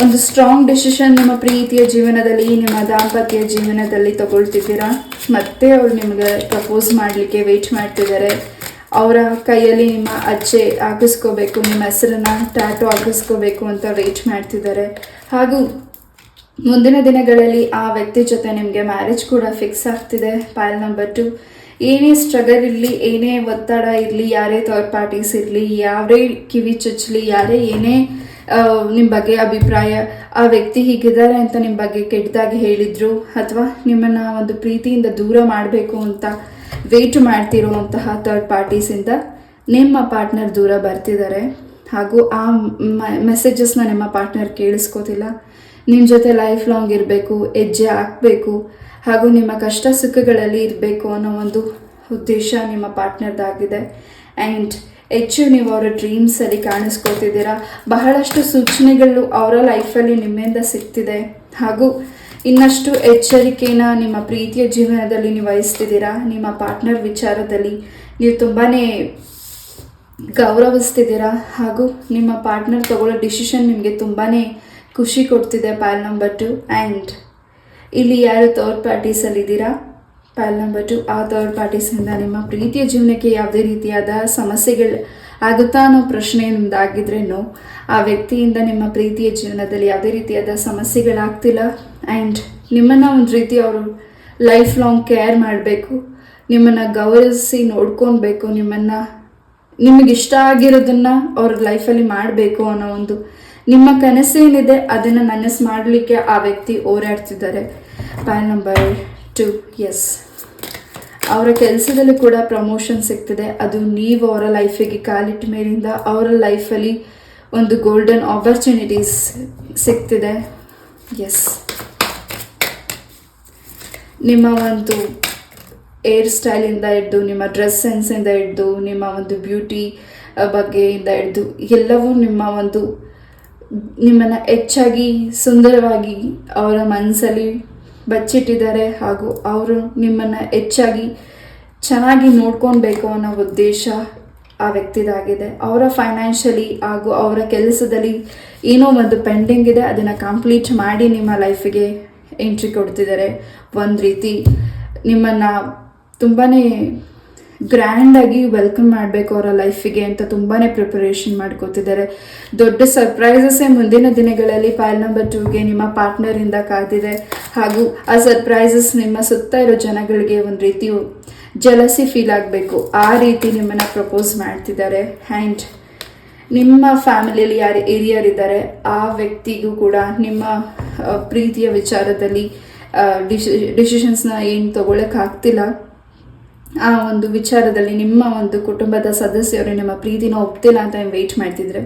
ಒಂದು ಸ್ಟ್ರಾಂಗ್ ಡಿಸಿಷನ್ ನಿಮ್ಮ ಪ್ರೀತಿಯ ಜೀವನದಲ್ಲಿ, ನಿಮ್ಮ ದಾಂಪತ್ಯ ಜೀವನದಲ್ಲಿ ತಗೊಳ್ತಿದ್ದೀರಾ? ಮತ್ತೆ ಅವ್ರು ನಿಮಗೆ ಪ್ರಪೋಸ್ ಮಾಡಲಿಕ್ಕೆ ವೆಯ್ಟ್ ಮಾಡ್ತಿದ್ದಾರೆ. ಅವರ ಕೈಯಲ್ಲಿ ನಿಮ್ಮ ಅಜ್ಜೆ ಹಾಕಿಸ್ಕೋಬೇಕು ನಿಮ್ಮ ಹೆಸರನ್ನ ಟ್ಯಾಟು ಹಾಕಿಸ್ಕೋಬೇಕು ಅಂತ ವೇಟ್ ಮಾಡ್ತಿದ್ದಾರೆ. ಹಾಗೂ ಮುಂದಿನ ದಿನಗಳಲ್ಲಿ ಆ ವ್ಯಕ್ತಿ ಜೊತೆ ನಿಮಗೆ ಮ್ಯಾರೇಜ್ ಕೂಡ ಫಿಕ್ಸ್ ಆಗ್ತಿದೆ ಫೈಲ್ ನಂಬರ್ ಟು ಏನೇ ಸ್ಟ್ರಗಲ್ ಇರಲಿ, ಏನೇ ಒತ್ತಡ ಇರಲಿ, ಯಾರೇ ಥರ್ಡ್ ಪಾರ್ಟೀಸ್ ಇರಲಿ, ಯಾರೇ ಕಿವಿ ಚುಚ್ಚಲಿ ಯಾರೇ ಏನೇ ನಿಮ್ಮ ಬಗ್ಗೆ ಅಭಿಪ್ರಾಯ, ಆ ವ್ಯಕ್ತಿ ಹೀಗಿದ್ದಾರೆ ಅಂತ ನಿಮ್ಮ ಬಗ್ಗೆ ಕೆಟ್ಟದಾಗಿ ಹೇಳಿದ್ರು, ಅಥವಾ ನಿಮ್ಮನ್ನು ಒಂದು ಪ್ರೀತಿಯಿಂದ ದೂರ ಮಾಡಬೇಕು ಅಂತ ವೆಯ್ಟ್ ಮಾಡ್ತಿರುವಂತಹ ಥರ್ಡ್ ಪಾರ್ಟೀಸಿಂದ ನಿಮ್ಮ ಪಾರ್ಟ್ನರ್ ದೂರ ಬರ್ತಿದ್ದಾರೆ. ಹಾಗೂ ಆ ಮೆಸೇಜಸ್ನ ನಿಮ್ಮ ಪಾರ್ಟ್ನರ್ ಕೇಳಿಸ್ಕೋತಿಲ್ಲ. ನಿಮ್ಮ ಜೊತೆ ಲೈಫ್ ಲಾಂಗ್ ಇರಬೇಕು, ಹೆಜ್ಜೆ ಹಾಕಬೇಕು, ಹಾಗೂ ನಿಮ್ಮ ಕಷ್ಟ ಸುಖಗಳಲ್ಲಿ ಇರಬೇಕು ಅನ್ನೋ ಒಂದು ಉದ್ದೇಶ ನಿಮ್ಮ ಪಾರ್ಟ್ನರ್ದಾಗಿದೆ ಆ್ಯಂಡ್ ಹೆಚ್ಚು ನೀವು ಅವರ ಡ್ರೀಮ್ಸಲ್ಲಿ ಕಾಣಿಸ್ಕೊತಿದ್ದೀರಾ. ಬಹಳಷ್ಟು ಸೂಚನೆಗಳು ಅವರ ಲೈಫಲ್ಲಿ ನಿಮ್ಮಿಂದ ಸಿಗ್ತಿದೆ. ಹಾಗೂ ಇನ್ನಷ್ಟು ಎಚ್ಚರಿಕೆನ ನಿಮ್ಮ ಪ್ರೀತಿಯ ಜೀವನದಲ್ಲಿ ನೀವು ವಹಿಸ್ತಿದ್ದೀರಾ ನಿಮ್ಮ ಪಾರ್ಟ್ನರ್ ವಿಚಾರದಲ್ಲಿ ನೀವು ತುಂಬಾ ಗೌರವಿಸ್ತಿದ್ದೀರಾ? ಹಾಗೂ ನಿಮ್ಮ ಪಾರ್ಟ್ನರ್ ತಗೊಳ್ಳೋ ಡಿಸಿಷನ್ ನಿಮಗೆ ತುಂಬಾ ಖುಷಿ ಕೊಡ್ತಿದೆ ಪ್ಯಾಲ್ ನಂಬರ್ ಟು ಆ್ಯಂಡ್ ಇಲ್ಲಿ ಯಾರು ಥರ್ಡ್ ಪಾರ್ಟೀಸಲ್ಲಿದ್ದೀರಾ ಪ್ಯಾಲ್ ನಂಬರ್ ಟು ಆ ಥರ್ಡ್ ಪಾರ್ಟೀಸಿಂದ ನಿಮ್ಮ ಪ್ರೀತಿಯ ಜೀವನಕ್ಕೆ ಯಾವುದೇ ರೀತಿಯಾದ ಸಮಸ್ಯೆಗಳು ಆಗುತ್ತಾ ಅನ್ನೋ ಪ್ರಶ್ನೆ ಆ ವ್ಯಕ್ತಿಯಿಂದ ನಿಮ್ಮ ಪ್ರೀತಿಯ ಜೀವನದಲ್ಲಿ ಯಾವುದೇ ರೀತಿಯಾದ ಸಮಸ್ಯೆಗಳಾಗ್ತಿಲ್ಲ. ಆ್ಯಂಡ್ ನಿಮ್ಮನ್ನು ಒಂದು ರೀತಿ ಅವರು ಲೈಫ್ ಲಾಂಗ್ ಕೇರ್ ಮಾಡಬೇಕು, ನಿಮ್ಮನ್ನು ಗೌರವಿಸಿ ನೋಡ್ಕೊಬೇಕು ನಿಮ್ಮನ್ನು ನಿಮಗೆ ಇಷ್ಟ ಆಗಿರೋದನ್ನ ಅವ್ರ ಲೈಫಲ್ಲಿ ಮಾಡಬೇಕು ಅನ್ನೋ ಒಂದು, ನಿಮ್ಮ ಕನಸೇನಿದೆ ಅದನ್ನು ನನಸು ಮಾಡಲಿಕ್ಕೆ ಆ ವ್ಯಕ್ತಿ ಓಡಾಡ್ತಿದ್ದಾರೆ ಪ್ಯಾನ್ ನಂಬರ್ ಟು ಎಸ್ ಅವರ ಕೆಲಸದಲ್ಲಿ ಕೂಡ ಪ್ರಮೋಷನ್ ಸಿಗ್ತದೆ. ಅದು ನೀವು ಅವರ ಲೈಫಿಗೆ ಕಾಲಿಟ್ಟ ಮೇಲಿಂದ ಅವರ ಲೈಫಲ್ಲಿ ಒಂದು ಗೋಲ್ಡನ್ ಆಪರ್ಚುನಿಟೀಸ್ ಸಿಗ್ತಿದೆ. ಎಸ್ ನಿಮ್ಮ ಒಂದು ಏರ್ ಸ್ಟೈಲಿಂದ ಹಿಡ್ದು, ನಿಮ್ಮ ಡ್ರೆಸ್ ಸೆನ್ಸಿಂದ ಹಿಡ್ದು, ನಿಮ್ಮ ಒಂದು ಬ್ಯೂಟಿ ಬಗ್ಗೆಯಿಂದ ಹಿಡ್ದು, ಎಲ್ಲವೂ ನಿಮ್ಮ ಒಂದು, ನಿಮ್ಮನ್ನು ಹೆಚ್ಚಾಗಿ ಸುಂದರವಾಗಿ ಅವರ ಮನಸ್ಸಲ್ಲಿ ಬಚ್ಚಿಟ್ಟಿದ್ದಾರೆ ಹಾಗೂ ಅವರು ನಿಮ್ಮನ್ನು ಹೆಚ್ಚಾಗಿ ಚೆನ್ನಾಗಿ ನೋಡ್ಕೊಳ್ಬೇಕು ಅನ್ನೋ ಉದ್ದೇಶ ಆ ವ್ಯಕ್ತಿದಾಗಿದೆ. ಅವರ ಫೈನಾನ್ಷಿಯಲಿ ಹಾಗೂ ಅವರ ಕೆಲಸದಲ್ಲಿ ಏನೋ ಒಂದು ಪೆಂಡಿಂಗ್ ಇದೆ, ಅದನ್ನು ಕಂಪ್ಲೀಟ್ ಮಾಡಿ ನಿಮ್ಮ ಲೈಫಿಗೆ ಎಂಟ್ರಿ ಕೊಡ್ತಿದ್ದಾರೆ. ಒಂದು ರೀತಿ ನಿಮ್ಮನ್ನು ತುಂಬಾ ಗ್ರ್ಯಾಂಡಾಗಿ ವೆಲ್ಕಮ್ ಮಾಡಬೇಕು ಅವರ ಲೈಫಿಗೆ ಅಂತ ತುಂಬಾ ಪ್ರಿಪರೇಷನ್ ಮಾಡ್ಕೋತಿದ್ದಾರೆ. ದೊಡ್ಡ ಸರ್ಪ್ರೈಸಸ್ಸೇ ಮುಂದಿನ ದಿನಗಳಲ್ಲಿ ಫೈಲ್ ನಂಬರ್ ಟೂಗೆ ನಿಮ್ಮ ಪಾರ್ಟ್ನರಿಂದ ಕಾದಿದೆ. ಹಾಗೂ ಆ ಸರ್ಪ್ರೈಸಸ್ ನಿಮ್ಮ ಸುತ್ತ ಇರೋ ಜನಗಳಿಗೆ ಒಂದು ರೀತಿ ಜಲಸಿ ಫೀಲ್ ಆಗಬೇಕು. ಆ ರೀತಿ ನಿಮ್ಮನ್ನು ಪ್ರಪೋಸ್ ಮಾಡ್ತಿದ್ದಾರೆ. ಆ್ಯಂಡ್ ನಿಮ್ಮ ಫ್ಯಾಮಿಲಿಯಲ್ಲಿ ಯಾರು ಹಿರಿಯರಿದ್ದಾರೆ ಆ ವ್ಯಕ್ತಿಗೂ ಕೂಡ ನಿಮ್ಮ ಪ್ರೀತಿಯ ವಿಚಾರದಲ್ಲಿ ಡಿಶಿ ಡಿಸಿಷನ್ಸ್ನ ಏನು ತೊಗೊಳಕ್ಕಾಗ್ತಿಲ್ಲ ಆ ಒಂದು ವಿಚಾರದಲ್ಲಿ ನಿಮ್ಮ ಒಂದು ಕುಟುಂಬದ ಸದಸ್ಯರು ನಿಮ್ಮ ಪ್ರೀತಿನ ಒಪ್ತಿಲ್ಲ ಅಂತ ವೆಯ್ಟ್ ಮಾಡ್ತಿದ್ರೆ?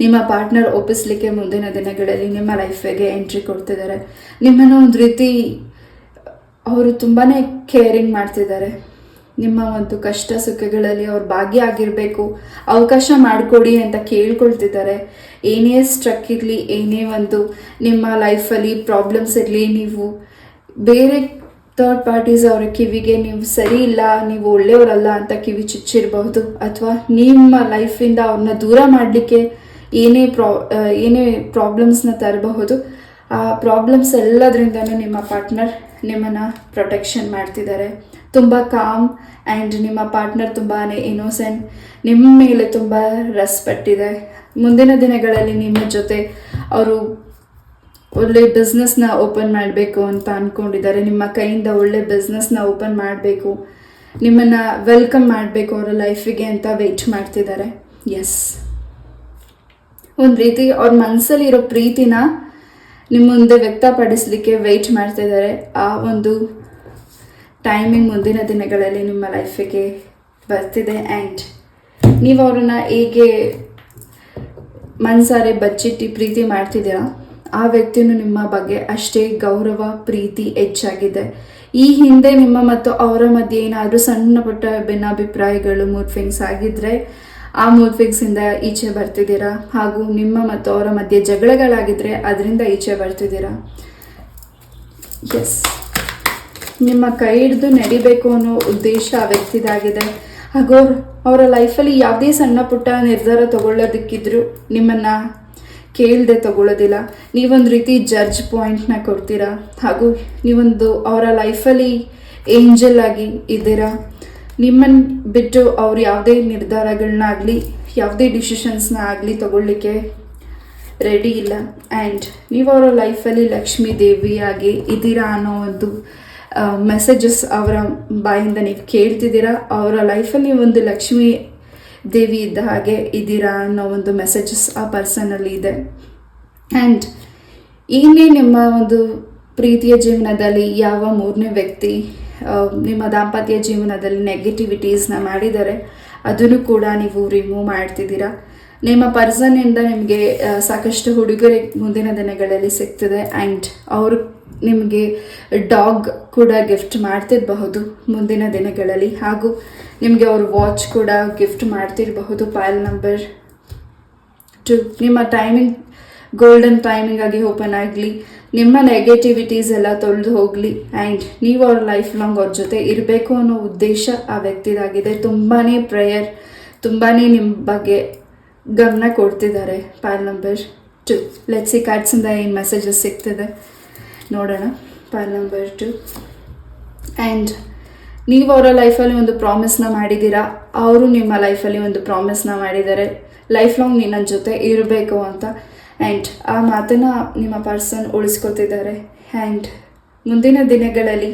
ನಿಮ್ಮ ಪಾರ್ಟ್ನರ್ ಒಪ್ಪಿಸ್ಲಿಕ್ಕೆ ಮುಂದಿನ ದಿನಗಳಲ್ಲಿ ನಿಮ್ಮ ಲೈಫಿಗೆ ಎಂಟ್ರಿ ಕೊಡ್ತಿದ್ದಾರೆ ನಿಮ್ಮನ್ನು ಒಂದು ರೀತಿ, ಅವರು ತುಂಬಾ ಕೇರಿಂಗ್ ಮಾಡ್ತಿದ್ದಾರೆ ನಿಮ್ಮ ಒಂದು ಕಷ್ಟ ಸುಖಗಳಲ್ಲಿ ಅವ್ರು ಭಾಗಿಯಾಗಿರಬೇಕು ಅವಕಾಶ ಮಾಡಿಕೊಡಿ ಅಂತ ಕೇಳ್ಕೊಳ್ತಿದ್ದಾರೆ ಏನೇ ಸ್ಟ್ರಕ್ ಇರಲಿ, ಏನೇ ಒಂದು ನಿಮ್ಮ ಲೈಫಲ್ಲಿ ಪ್ರಾಬ್ಲಮ್ಸ್ ಇರಲಿ, ನೀವು ಬೇರೆ ಥರ್ಡ್ ಪಾರ್ಟೀಸ್ ಅವರ ಕಿವಿಗೆ ನೀವು ಸರಿ ಇಲ್ಲ, ನೀವು ಒಳ್ಳೆಯವರಲ್ಲ ಅಂತ ಕಿವಿ ಚುಚ್ಚಿರಬಹುದು. ಅಥವಾ ನಿಮ್ಮ ಲೈಫಿಂದ ಅವ್ರನ್ನ ದೂರ ಮಾಡಲಿಕ್ಕೆ ಏನೇ ಪ್ರಾ ಏನೇ ಪ್ರಾಬ್ಲಮ್ಸ್ನ ತರಬಹುದು, ಆ ಪ್ರಾಬ್ಲಮ್ಸ್ ಎಲ್ಲದರಿಂದನೂ ನಿಮ್ಮ ಪಾರ್ಟ್ನರ್ ನಿಮ್ಮನ್ನು ಪ್ರೊಟೆಕ್ಷನ್ ಮಾಡ್ತಿದ್ದಾರೆ. ತುಂಬ ಕಾಮ್ ಆ್ಯಂಡ್ ನಿಮ್ಮ ಪಾರ್ಟ್ನರ್ ತುಂಬಾ ಇನ್ನೋಸೆಂಟ್. ನಿಮ್ಮ ಮೇಲೆ ತುಂಬ ರೆಸ್ಪೆಕ್ಟ್ ಇದೆ. ಮುಂದಿನ ದಿನಗಳಲ್ಲಿ ನಿಮ್ಮ ಜೊತೆ ಅವರು ಒಳ್ಳೆ ಬಿಸ್ನೆಸ್ನ ಓಪನ್ ಮಾಡಬೇಕು ಅಂತ ಅಂದ್ಕೊಂಡಿದ್ದಾರೆ ನಿಮ್ಮ ಕೈಯಿಂದ ಒಳ್ಳೆ ಬಿಸ್ನೆಸ್ನ ಓಪನ್ ಮಾಡಬೇಕು. ನಿಮ್ಮನ್ನು ವೆಲ್ಕಮ್ ಮಾಡಬೇಕು ಅವರ ಲೈಫಿಗೆ ಅಂತ ವೆಯ್ಟ್ ಮಾಡ್ತಿದ್ದಾರೆ. ಎಸ್ ಒಂದು ರೀತಿ ಅವ್ರ ಮನಸ್ಸಲ್ಲಿ ಇರೋ ಪ್ರೀತಿನ ನಿಮ್ಮ ಮುಂದೆ ವ್ಯಕ್ತಪಡಿಸಲಿಕ್ಕೆ ವೆಯ್ಟ್ ಮಾಡ್ತಿದ್ದಾರೆ. ಆ ಒಂದು ಟೈಮಿಂಗ್ ಮುಂದಿನ ದಿನಗಳಲ್ಲಿ ನಿಮ್ಮ ಲೈಫಿಗೆ ಬರ್ತಿದೆ. ಆ್ಯಂಡ್ ನೀವು ಅವ್ರನ್ನ ಹೇಗೆ ಮನ್ಸಾರೆ ಬಚ್ಚಿಟ್ಟು ಪ್ರೀತಿ ಮಾಡ್ತಿದ್ದೀರಾ? ಆ ವ್ಯಕ್ತಿನೂ ನಿಮ್ಮ ಬಗ್ಗೆ ಅಷ್ಟೇ ಗೌರವ, ಪ್ರೀತಿ ಹೆಚ್ಚಾಗಿದೆ. ಈ ಹಿಂದೆ ನಿಮ್ಮ ಮತ್ತು ಅವರ ಮಧ್ಯೆ ಏನಾದರೂ ಸಣ್ಣ ಪುಟ್ಟ ಭಿನ್ನಾಭಿಪ್ರಾಯಗಳು ಮೂಡ್ ಫಿಂಗ್ಸ್ ಆಗಿದ್ರೆ ಆ ಮೂಡ್ ಈಚೆ ಬರ್ತಿದ್ದೀರಾ? ಹಾಗೂ ನಿಮ್ಮ ಮತ್ತು ಅವರ ಮಧ್ಯೆ ಜಗಳಗಳಾಗಿದ್ರೆ ಅದರಿಂದ ಈಚೆ ಬರ್ತಿದ್ದೀರಾ? ಎಸ್ ನಿಮ್ಮ ಕೈ ಹಿಡಿದು ನಡಿಬೇಕು ಅನ್ನೋ ಉದ್ದೇಶ ಆ ವ್ಯಕ್ತಿದಾಗಿದೆ. ಹಾಗೂ ಅವರ ಲೈಫಲ್ಲಿ ಯಾವುದೇ ಸಣ್ಣ ಪುಟ್ಟ ನಿರ್ಧಾರ ತಗೊಳ್ಳೋದಕ್ಕಿದ್ರು ನಿಮ್ಮನ್ನು ಕೇಳದೆ ತಗೊಳ್ಳೋದಿಲ್ಲ. ನೀವೊಂದು ರೀತಿ ಜಡ್ಜ್ ಪಾಯಿಂಟ್ನ ಕೊಡ್ತೀರಾ? ಹಾಗೂ ನೀವೊಂದು ಅವರ ಲೈಫಲ್ಲಿ ಏಂಜಲ್ ಆಗಿ ಇದ್ದೀರಾ? ನಿಮ್ಮನ್ನು ಬಿಟ್ಟು ಅವ್ರು ಯಾವುದೇ ನಿರ್ಧಾರಗಳನ್ನಾಗಲಿ ಯಾವುದೇ ಡಿಸಿಷನ್ಸ್ನ ಆಗಲಿ ತಗೊಳ್ಳಿಕ್ಕೆ ರೆಡಿ ಇಲ್ಲ. ಆ್ಯಂಡ್ ನೀವು ಅವರ ಲೈಫಲ್ಲಿ ಲಕ್ಷ್ಮೀ ದೇವಿಯಾಗಿ ಇದ್ದೀರಾ ಅನ್ನೋ ಒಂದು ಮೆಸೇಜಸ್ ಅವರ ಬಾಯಿಂದ ನೀವು ಕೇಳ್ತಿದ್ದೀರಾ? ಅವರ ಲೈಫಲ್ಲಿ ಒಂದು ಲಕ್ಷ್ಮೀ ದೇವಿ ಇದ್ದ ಹಾಗೆ ಇದ್ದೀರಾ ಅನ್ನೋ ಒಂದು ಮೆಸೇಜಸ್ ಆ ಪರ್ಸನಲ್ಲಿ ಇದೆ. ಆ್ಯಂಡ್ ಏನೇ ನಿಮ್ಮ ಒಂದು ಪ್ರೀತಿಯ ಜೀವನದಲ್ಲಿ ಯಾವ ಮೂರನೇ ವ್ಯಕ್ತಿ ನಿಮ್ಮ ದಾಂಪತ್ಯ ಜೀವನದಲ್ಲಿ ನೆಗೆಟಿವಿಟೀಸ್ನ ಮಾಡಿದರೆ ಅದನ್ನು ಕೂಡ ನೀವು ರಿಮೂವ್ ಮಾಡ್ತಿದ್ದೀರಾ? ನಿಮ್ಮ ಪರ್ಸನ್ನಿಂದ ನಿಮಗೆ ಸಾಕಷ್ಟು ಹುಡುಗರಿಗೆ ಮುಂದಿನ ದಿನಗಳಲ್ಲಿ ಸಿಗ್ತದೆ. ಆ್ಯಂಡ್ ಅವರು ನಿಮಗೆ ಡಾಗ್ ಕೂಡ ಗಿಫ್ಟ್ ಮಾಡ್ತಿರಬಹುದು ಮುಂದಿನ ದಿನಗಳಲ್ಲಿ. ಹಾಗೂ ನಿಮಗೆ ಅವ್ರ ವಾಚ್ ಕೂಡ ಗಿಫ್ಟ್ ಮಾಡ್ತಿರಬಹುದು ಫೈಲ್ ನಂಬರ್ ಟು. ನಿಮ್ಮ ಟೈಮಿಂಗ್ ಗೋಲ್ಡನ್ ಟೈಮಿಂಗ್ ಆಗಿ ಓಪನ್ ಆಗಲಿ, ನಿಮ್ಮ ನೆಗೆಟಿವಿಟೀಸ್ ಎಲ್ಲ ತೊಳೆದು ಹೋಗಲಿ ಆ್ಯಂಡ್ ನೀವು ಅವ್ರ ಲೈಫ್ ಲಾಂಗ್ ಅವ್ರ ಜೊತೆ ಇರಬೇಕು ಅನ್ನೋ ಉದ್ದೇಶ ಆ ವ್ಯಕ್ತಿದಾಗಿದೆ. ತುಂಬಾ ಪ್ರೇಯರ್ ತುಂಬಾ ನಿಮ್ಮ ಬಗ್ಗೆ ಗಮನ ಕೊಡ್ತಿದ್ದಾರೆ. Pile number two. Let's see ಕಾರ್ಡ್ಸಿಂದ ಏನು ಮೆಸೇಜಸ್ ಸಿಗ್ತದೆ? ನೋಡೋಣ. ಫೈಲ್ ನಂಬರ್ ಟು ಆ್ಯಂಡ್ ನೀವು ಅವರ ಲೈಫಲ್ಲಿ ಒಂದು ಪ್ರಾಮಿಸ್ನ ಮಾಡಿದ್ದೀರಾ? ಅವರು ನಿಮ್ಮ ಲೈಫಲ್ಲಿ ಒಂದು ಪ್ರಾಮಿಸ್ನ ಮಾಡಿದ್ದಾರೆ. ಲೈಫ್ ಲಾಂಗ್ ನೀನು ನನ್ನ ಜೊತೆ ಇರಬೇಕು ಅಂತ. ಆ್ಯಂಡ್ ಆ ಮಾತನ್ನು ನಿಮ್ಮ ಪರ್ಸನ್ ಉಳಿಸ್ಕೊತಿದ್ದಾರೆ. ಆ್ಯಂಡ್ ಮುಂದಿನ ದಿನಗಳಲ್ಲಿ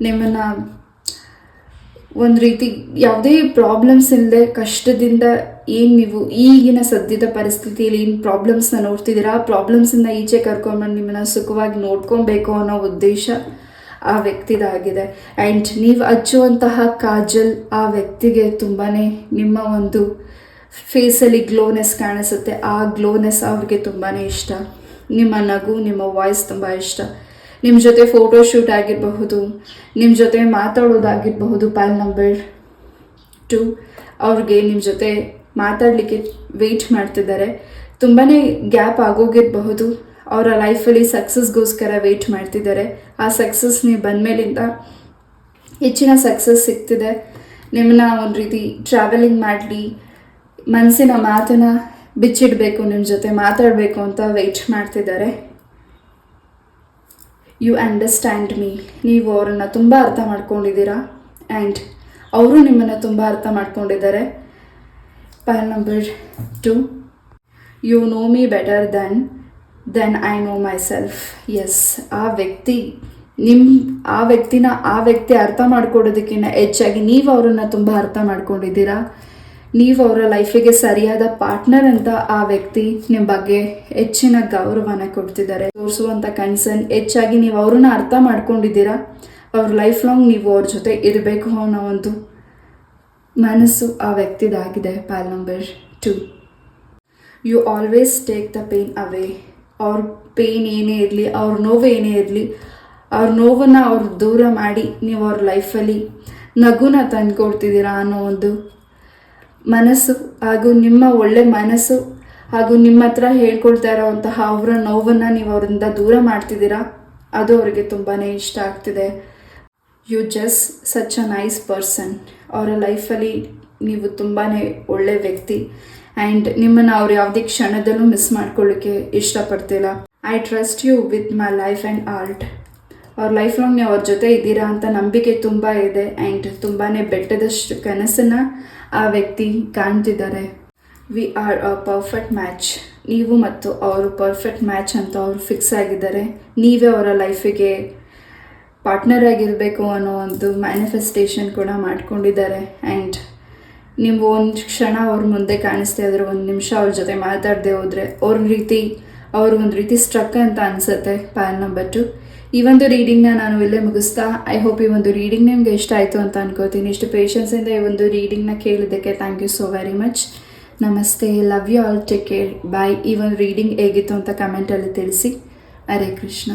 ನಿಮ್ಮನ್ನು ಒಂದು ರೀತಿ ಯಾವುದೇ ಪ್ರಾಬ್ಲಮ್ಸ್ ಇಲ್ಲದೆ ಕಷ್ಟದಿಂದ ಏನು ನೀವು ಈಗಿನ ಸದ್ಯದ ಪರಿಸ್ಥಿತಿಯಲ್ಲಿ ಏನು ಪ್ರಾಬ್ಲಮ್ಸ್ನ ನೋಡ್ತಿದ್ದೀರಾ? ಆ ಪ್ರಾಬ್ಲಮ್ಸಿಂದ ಈಚೆ ಕರ್ಕೊಂಡ್ಬಂದು ನಿಮ್ಮನ್ನು ಸುಖವಾಗಿ ನೋಡ್ಕೊಬೇಕು ಅನ್ನೋ ಉದ್ದೇಶ ಆ ವ್ಯಕ್ತಿದಾಗಿದೆ. ಆ್ಯಂಡ್ ನೀವು ಹಚ್ಚುವಂತಹ ಕಾಜಲ್ ಆ ವ್ಯಕ್ತಿಗೆ ತುಂಬಾ ನಿಮ್ಮ ಒಂದು ಫೇಸಲ್ಲಿ ಗ್ಲೋನೆಸ್ ಕಾಣಿಸುತ್ತೆ. ಆ ಗ್ಲೋನೆಸ್ ಅವ್ರಿಗೆ ತುಂಬಾ ಇಷ್ಟ. ನಿಮ್ಮ ನಗು, ನಿಮ್ಮ ವಾಯ್ಸ್ ತುಂಬ ಇಷ್ಟ. ನಿಮ್ಮ ಜೊತೆ ಫೋಟೋ ಶೂಟ್ ಆಗಿರಬಹುದು ನಿಮ್ಮ ಜೊತೆ ಮಾತಾಡೋದಾಗಿರಬಹುದು ಪಾಲ್ ನಂಬರ್ ಟು ಅವ್ರಿಗೆ ನಿಮ್ಮ ಜೊತೆ ಮಾತಾಡಲಿಕ್ಕೆ ವೆಯ್ಟ್ ಮಾಡ್ತಿದ್ದಾರೆ. ತುಂಬಾ ಗ್ಯಾಪ್ ಆಗೋಗಿರಬಹುದು. ಅವರ ಲೈಫಲ್ಲಿ ಸಕ್ಸಸ್ಗೋಸ್ಕರ ವೆಯ್ಟ್ ಮಾಡ್ತಿದ್ದಾರೆ. ಆ ಸಕ್ಸಸ್ ನೀವು ಬಂದಮೇಲಿಂದ ಹೆಚ್ಚಿನ ಸಕ್ಸಸ್ ಸಿಗ್ತಿದೆ. ನಿಮ್ಮನ್ನ ಒಂದು ರೀತಿ ಟ್ರಾವೆಲಿಂಗ್ ಮಾಡಲಿ ಮನಸ್ಸಿನ ಮಾತನ್ನು ಬಿಚ್ಚಿಡಬೇಕು ನಿಮ್ಮ ಜೊತೆ ಮಾತಾಡಬೇಕು ಅಂತ ವೆಯ್ಟ್ ಮಾಡ್ತಿದ್ದಾರೆ. ಯು ಅಂಡರ್ಸ್ಟ್ಯಾಂಡ್ ಮೀ ನೀವು ಅವರನ್ನು ತುಂಬ ಅರ್ಥ ಮಾಡ್ಕೊಂಡಿದ್ದೀರಾ? ಆ್ಯಂಡ್ ಅವರು ನಿಮ್ಮನ್ನು ತುಂಬ ಅರ್ಥ ಮಾಡ್ಕೊಂಡಿದ್ದಾರೆ. Pile number two you know me better than than I know myself as ಆ ವ್ಯಕ್ತಿ ನಿಮ್ಮ ಆ ವ್ಯಕ್ತಿನ, ಆ ವ್ಯಕ್ತಿ ಅರ್ಥ ಮಾಡ್ಕೊಡೋದಕ್ಕಿಂತ ಹೆಚ್ಚಾಗಿ ನೀವು ಅವರನ್ನು ತುಂಬ ಅರ್ಥ ಮಾಡ್ಕೊಂಡಿದ್ದೀರಾ? ನೀವು ಅವರ ಲೈಫಿಗೆ ಸರಿಯಾದ ಪಾರ್ಟ್ನರ್ ಅಂತ ಆ ವ್ಯಕ್ತಿ ನಿಮ್ಮ ಬಗ್ಗೆ ಹೆಚ್ಚಿನ ಗೌರವನ ಕೊಡ್ತಿದ್ದಾರೆ. ತೋರಿಸುವಂಥ ಕನ್ಸರ್ನ್ ಹೆಚ್ಚಾಗಿ ನೀವು ಅವ್ರನ್ನ ಅರ್ಥ ಮಾಡ್ಕೊಂಡಿದ್ದೀರಾ? ಅವ್ರ ಲೈಫ್ ಲಾಂಗ್ ನೀವು ಅವ್ರ ಜೊತೆ ಇರಬೇಕು ಅನ್ನೋ ಒಂದು ಮನಸ್ಸು ಆ ವ್ಯಕ್ತಿದಾಗಿದೆ pile number two. You always take the pain away ಅವ್ರ ಪೇನ್ ಏನೇ ಇರಲಿ, ಅವ್ರ ನೋವು ಏನೇ ಇರಲಿ, ಅವ್ರ ನೋವನ್ನು ಅವ್ರು ದೂರ ಮಾಡಿ ನೀವು ಅವ್ರ ಲೈಫಲ್ಲಿ ನಗುನ ತಂದುಕೊಡ್ತಿದ್ದೀರಾ ಅನ್ನೋ ಒಂದು ಮನಸ್ಸು ಹಾಗೂ ನಿಮ್ಮ ಒಳ್ಳೆ ಮನಸ್ಸು ಹಾಗೂ ನಿಮ್ಮ ಹತ್ರ ಹೇಳ್ಕೊಳ್ತಾ ಇರೋವಂತಹ ಅವರ ನೋವನ್ನು ನೀವು ಅವರಿಂದ ದೂರ ಮಾಡ್ತಿದ್ದೀರಾ? ಅದು ಅವರಿಗೆ ತುಂಬಾ ಇಷ್ಟ ಆಗ್ತಿದೆ. You just such a nice person ಅವರ ಲೈಫಲ್ಲಿ ನೀವು ತುಂಬಾ ಒಳ್ಳೆ ವ್ಯಕ್ತಿ. ಆ್ಯಂಡ್ ನಿಮ್ಮನ್ನು ಅವ್ರು ಯಾವುದೇ ಕ್ಷಣದಲ್ಲೂ ಮಿಸ್ ಮಾಡ್ಕೊಳ್ಳಿಕ್ಕೆ ಇಷ್ಟಪಡ್ತಿಲ್ಲ. I trust you with my life and heart ಅವ್ರ ಲೈಫ್ ಲಾಂಗ್ ನೀವು ಅವ್ರ ಜೊತೆ ಇದ್ದೀರಾ ಅಂತ ನಂಬಿಕೆ ತುಂಬ ಇದೆ. ಆ್ಯಂಡ್ ತುಂಬಾ ಬೆಟ್ಟದಷ್ಟು ಕನಸನ್ನು ಆ ವ್ಯಕ್ತಿ ಕಾಣ್ತಿದ್ದಾರೆ. We are a perfect match ನೀವು ಮತ್ತು ಅವರು ಪರ್ಫೆಕ್ಟ್ ಮ್ಯಾಚ್ ಅಂತ ಅವರು ಫಿಕ್ಸ್ ಆಗಿದ್ದಾರೆ. ನೀವೇ ಅವರ ಲೈಫಿಗೆ ಪಾರ್ಟ್ನರ್ ಆಗಿರಬೇಕು ಅನ್ನೋ ಒಂದು ಮ್ಯಾನಿಫೆಸ್ಟೇಷನ್ ಕೂಡ ಮಾಡ್ಕೊಂಡಿದ್ದಾರೆ. ಆ್ಯಂಡ್ ನೀವು ಒಂದು ಕ್ಷಣ ಅವ್ರ ಮುಂದೆ ಕಾಣಿಸ್ತಾ ಇದ್ರೆ, ಒಂದು ನಿಮಿಷ ಅವ್ರ ಜೊತೆ ಮಾತಾಡದೆ ಹೋದರೆ, ಅವ್ರ ರೀತಿ, ಅವ್ರ ಒಂದು ರೀತಿ ಸ್ಟ್ರಕ್ ಅಂತ ಅನಿಸುತ್ತೆ. ಪ್ಯಾನ್ ನಂಬರ್ ಟು ಈ ಒಂದು ರೀಡಿಂಗ್ನ ನಾನು ಇಲ್ಲೇ ಮುಗಿಸ್ತಾ ಐ ಹೋಪ್ ಈ ಒಂದು ರೀಡಿಂಗ್ ನಿಮಗೆ ಇಷ್ಟ ಆಯಿತು ಅಂತ ಅನ್ಕೋತೀನಿ. ಇಷ್ಟು ಪೇಷನ್ಸಿಂದ ಈ ಒಂದು ರೀಡಿಂಗ್ನ ಕೇಳಿದ್ದಕ್ಕೆ thank you so very much ನಮಸ್ತೆ love you all take care bye ಈ ಒಂದು ರೀಡಿಂಗ್ ಹೇಗಿತ್ತು ಅಂತ ಕಮೆಂಟಲ್ಲಿ ತಿಳಿಸಿ. ಹರೇ ಕೃಷ್ಣ.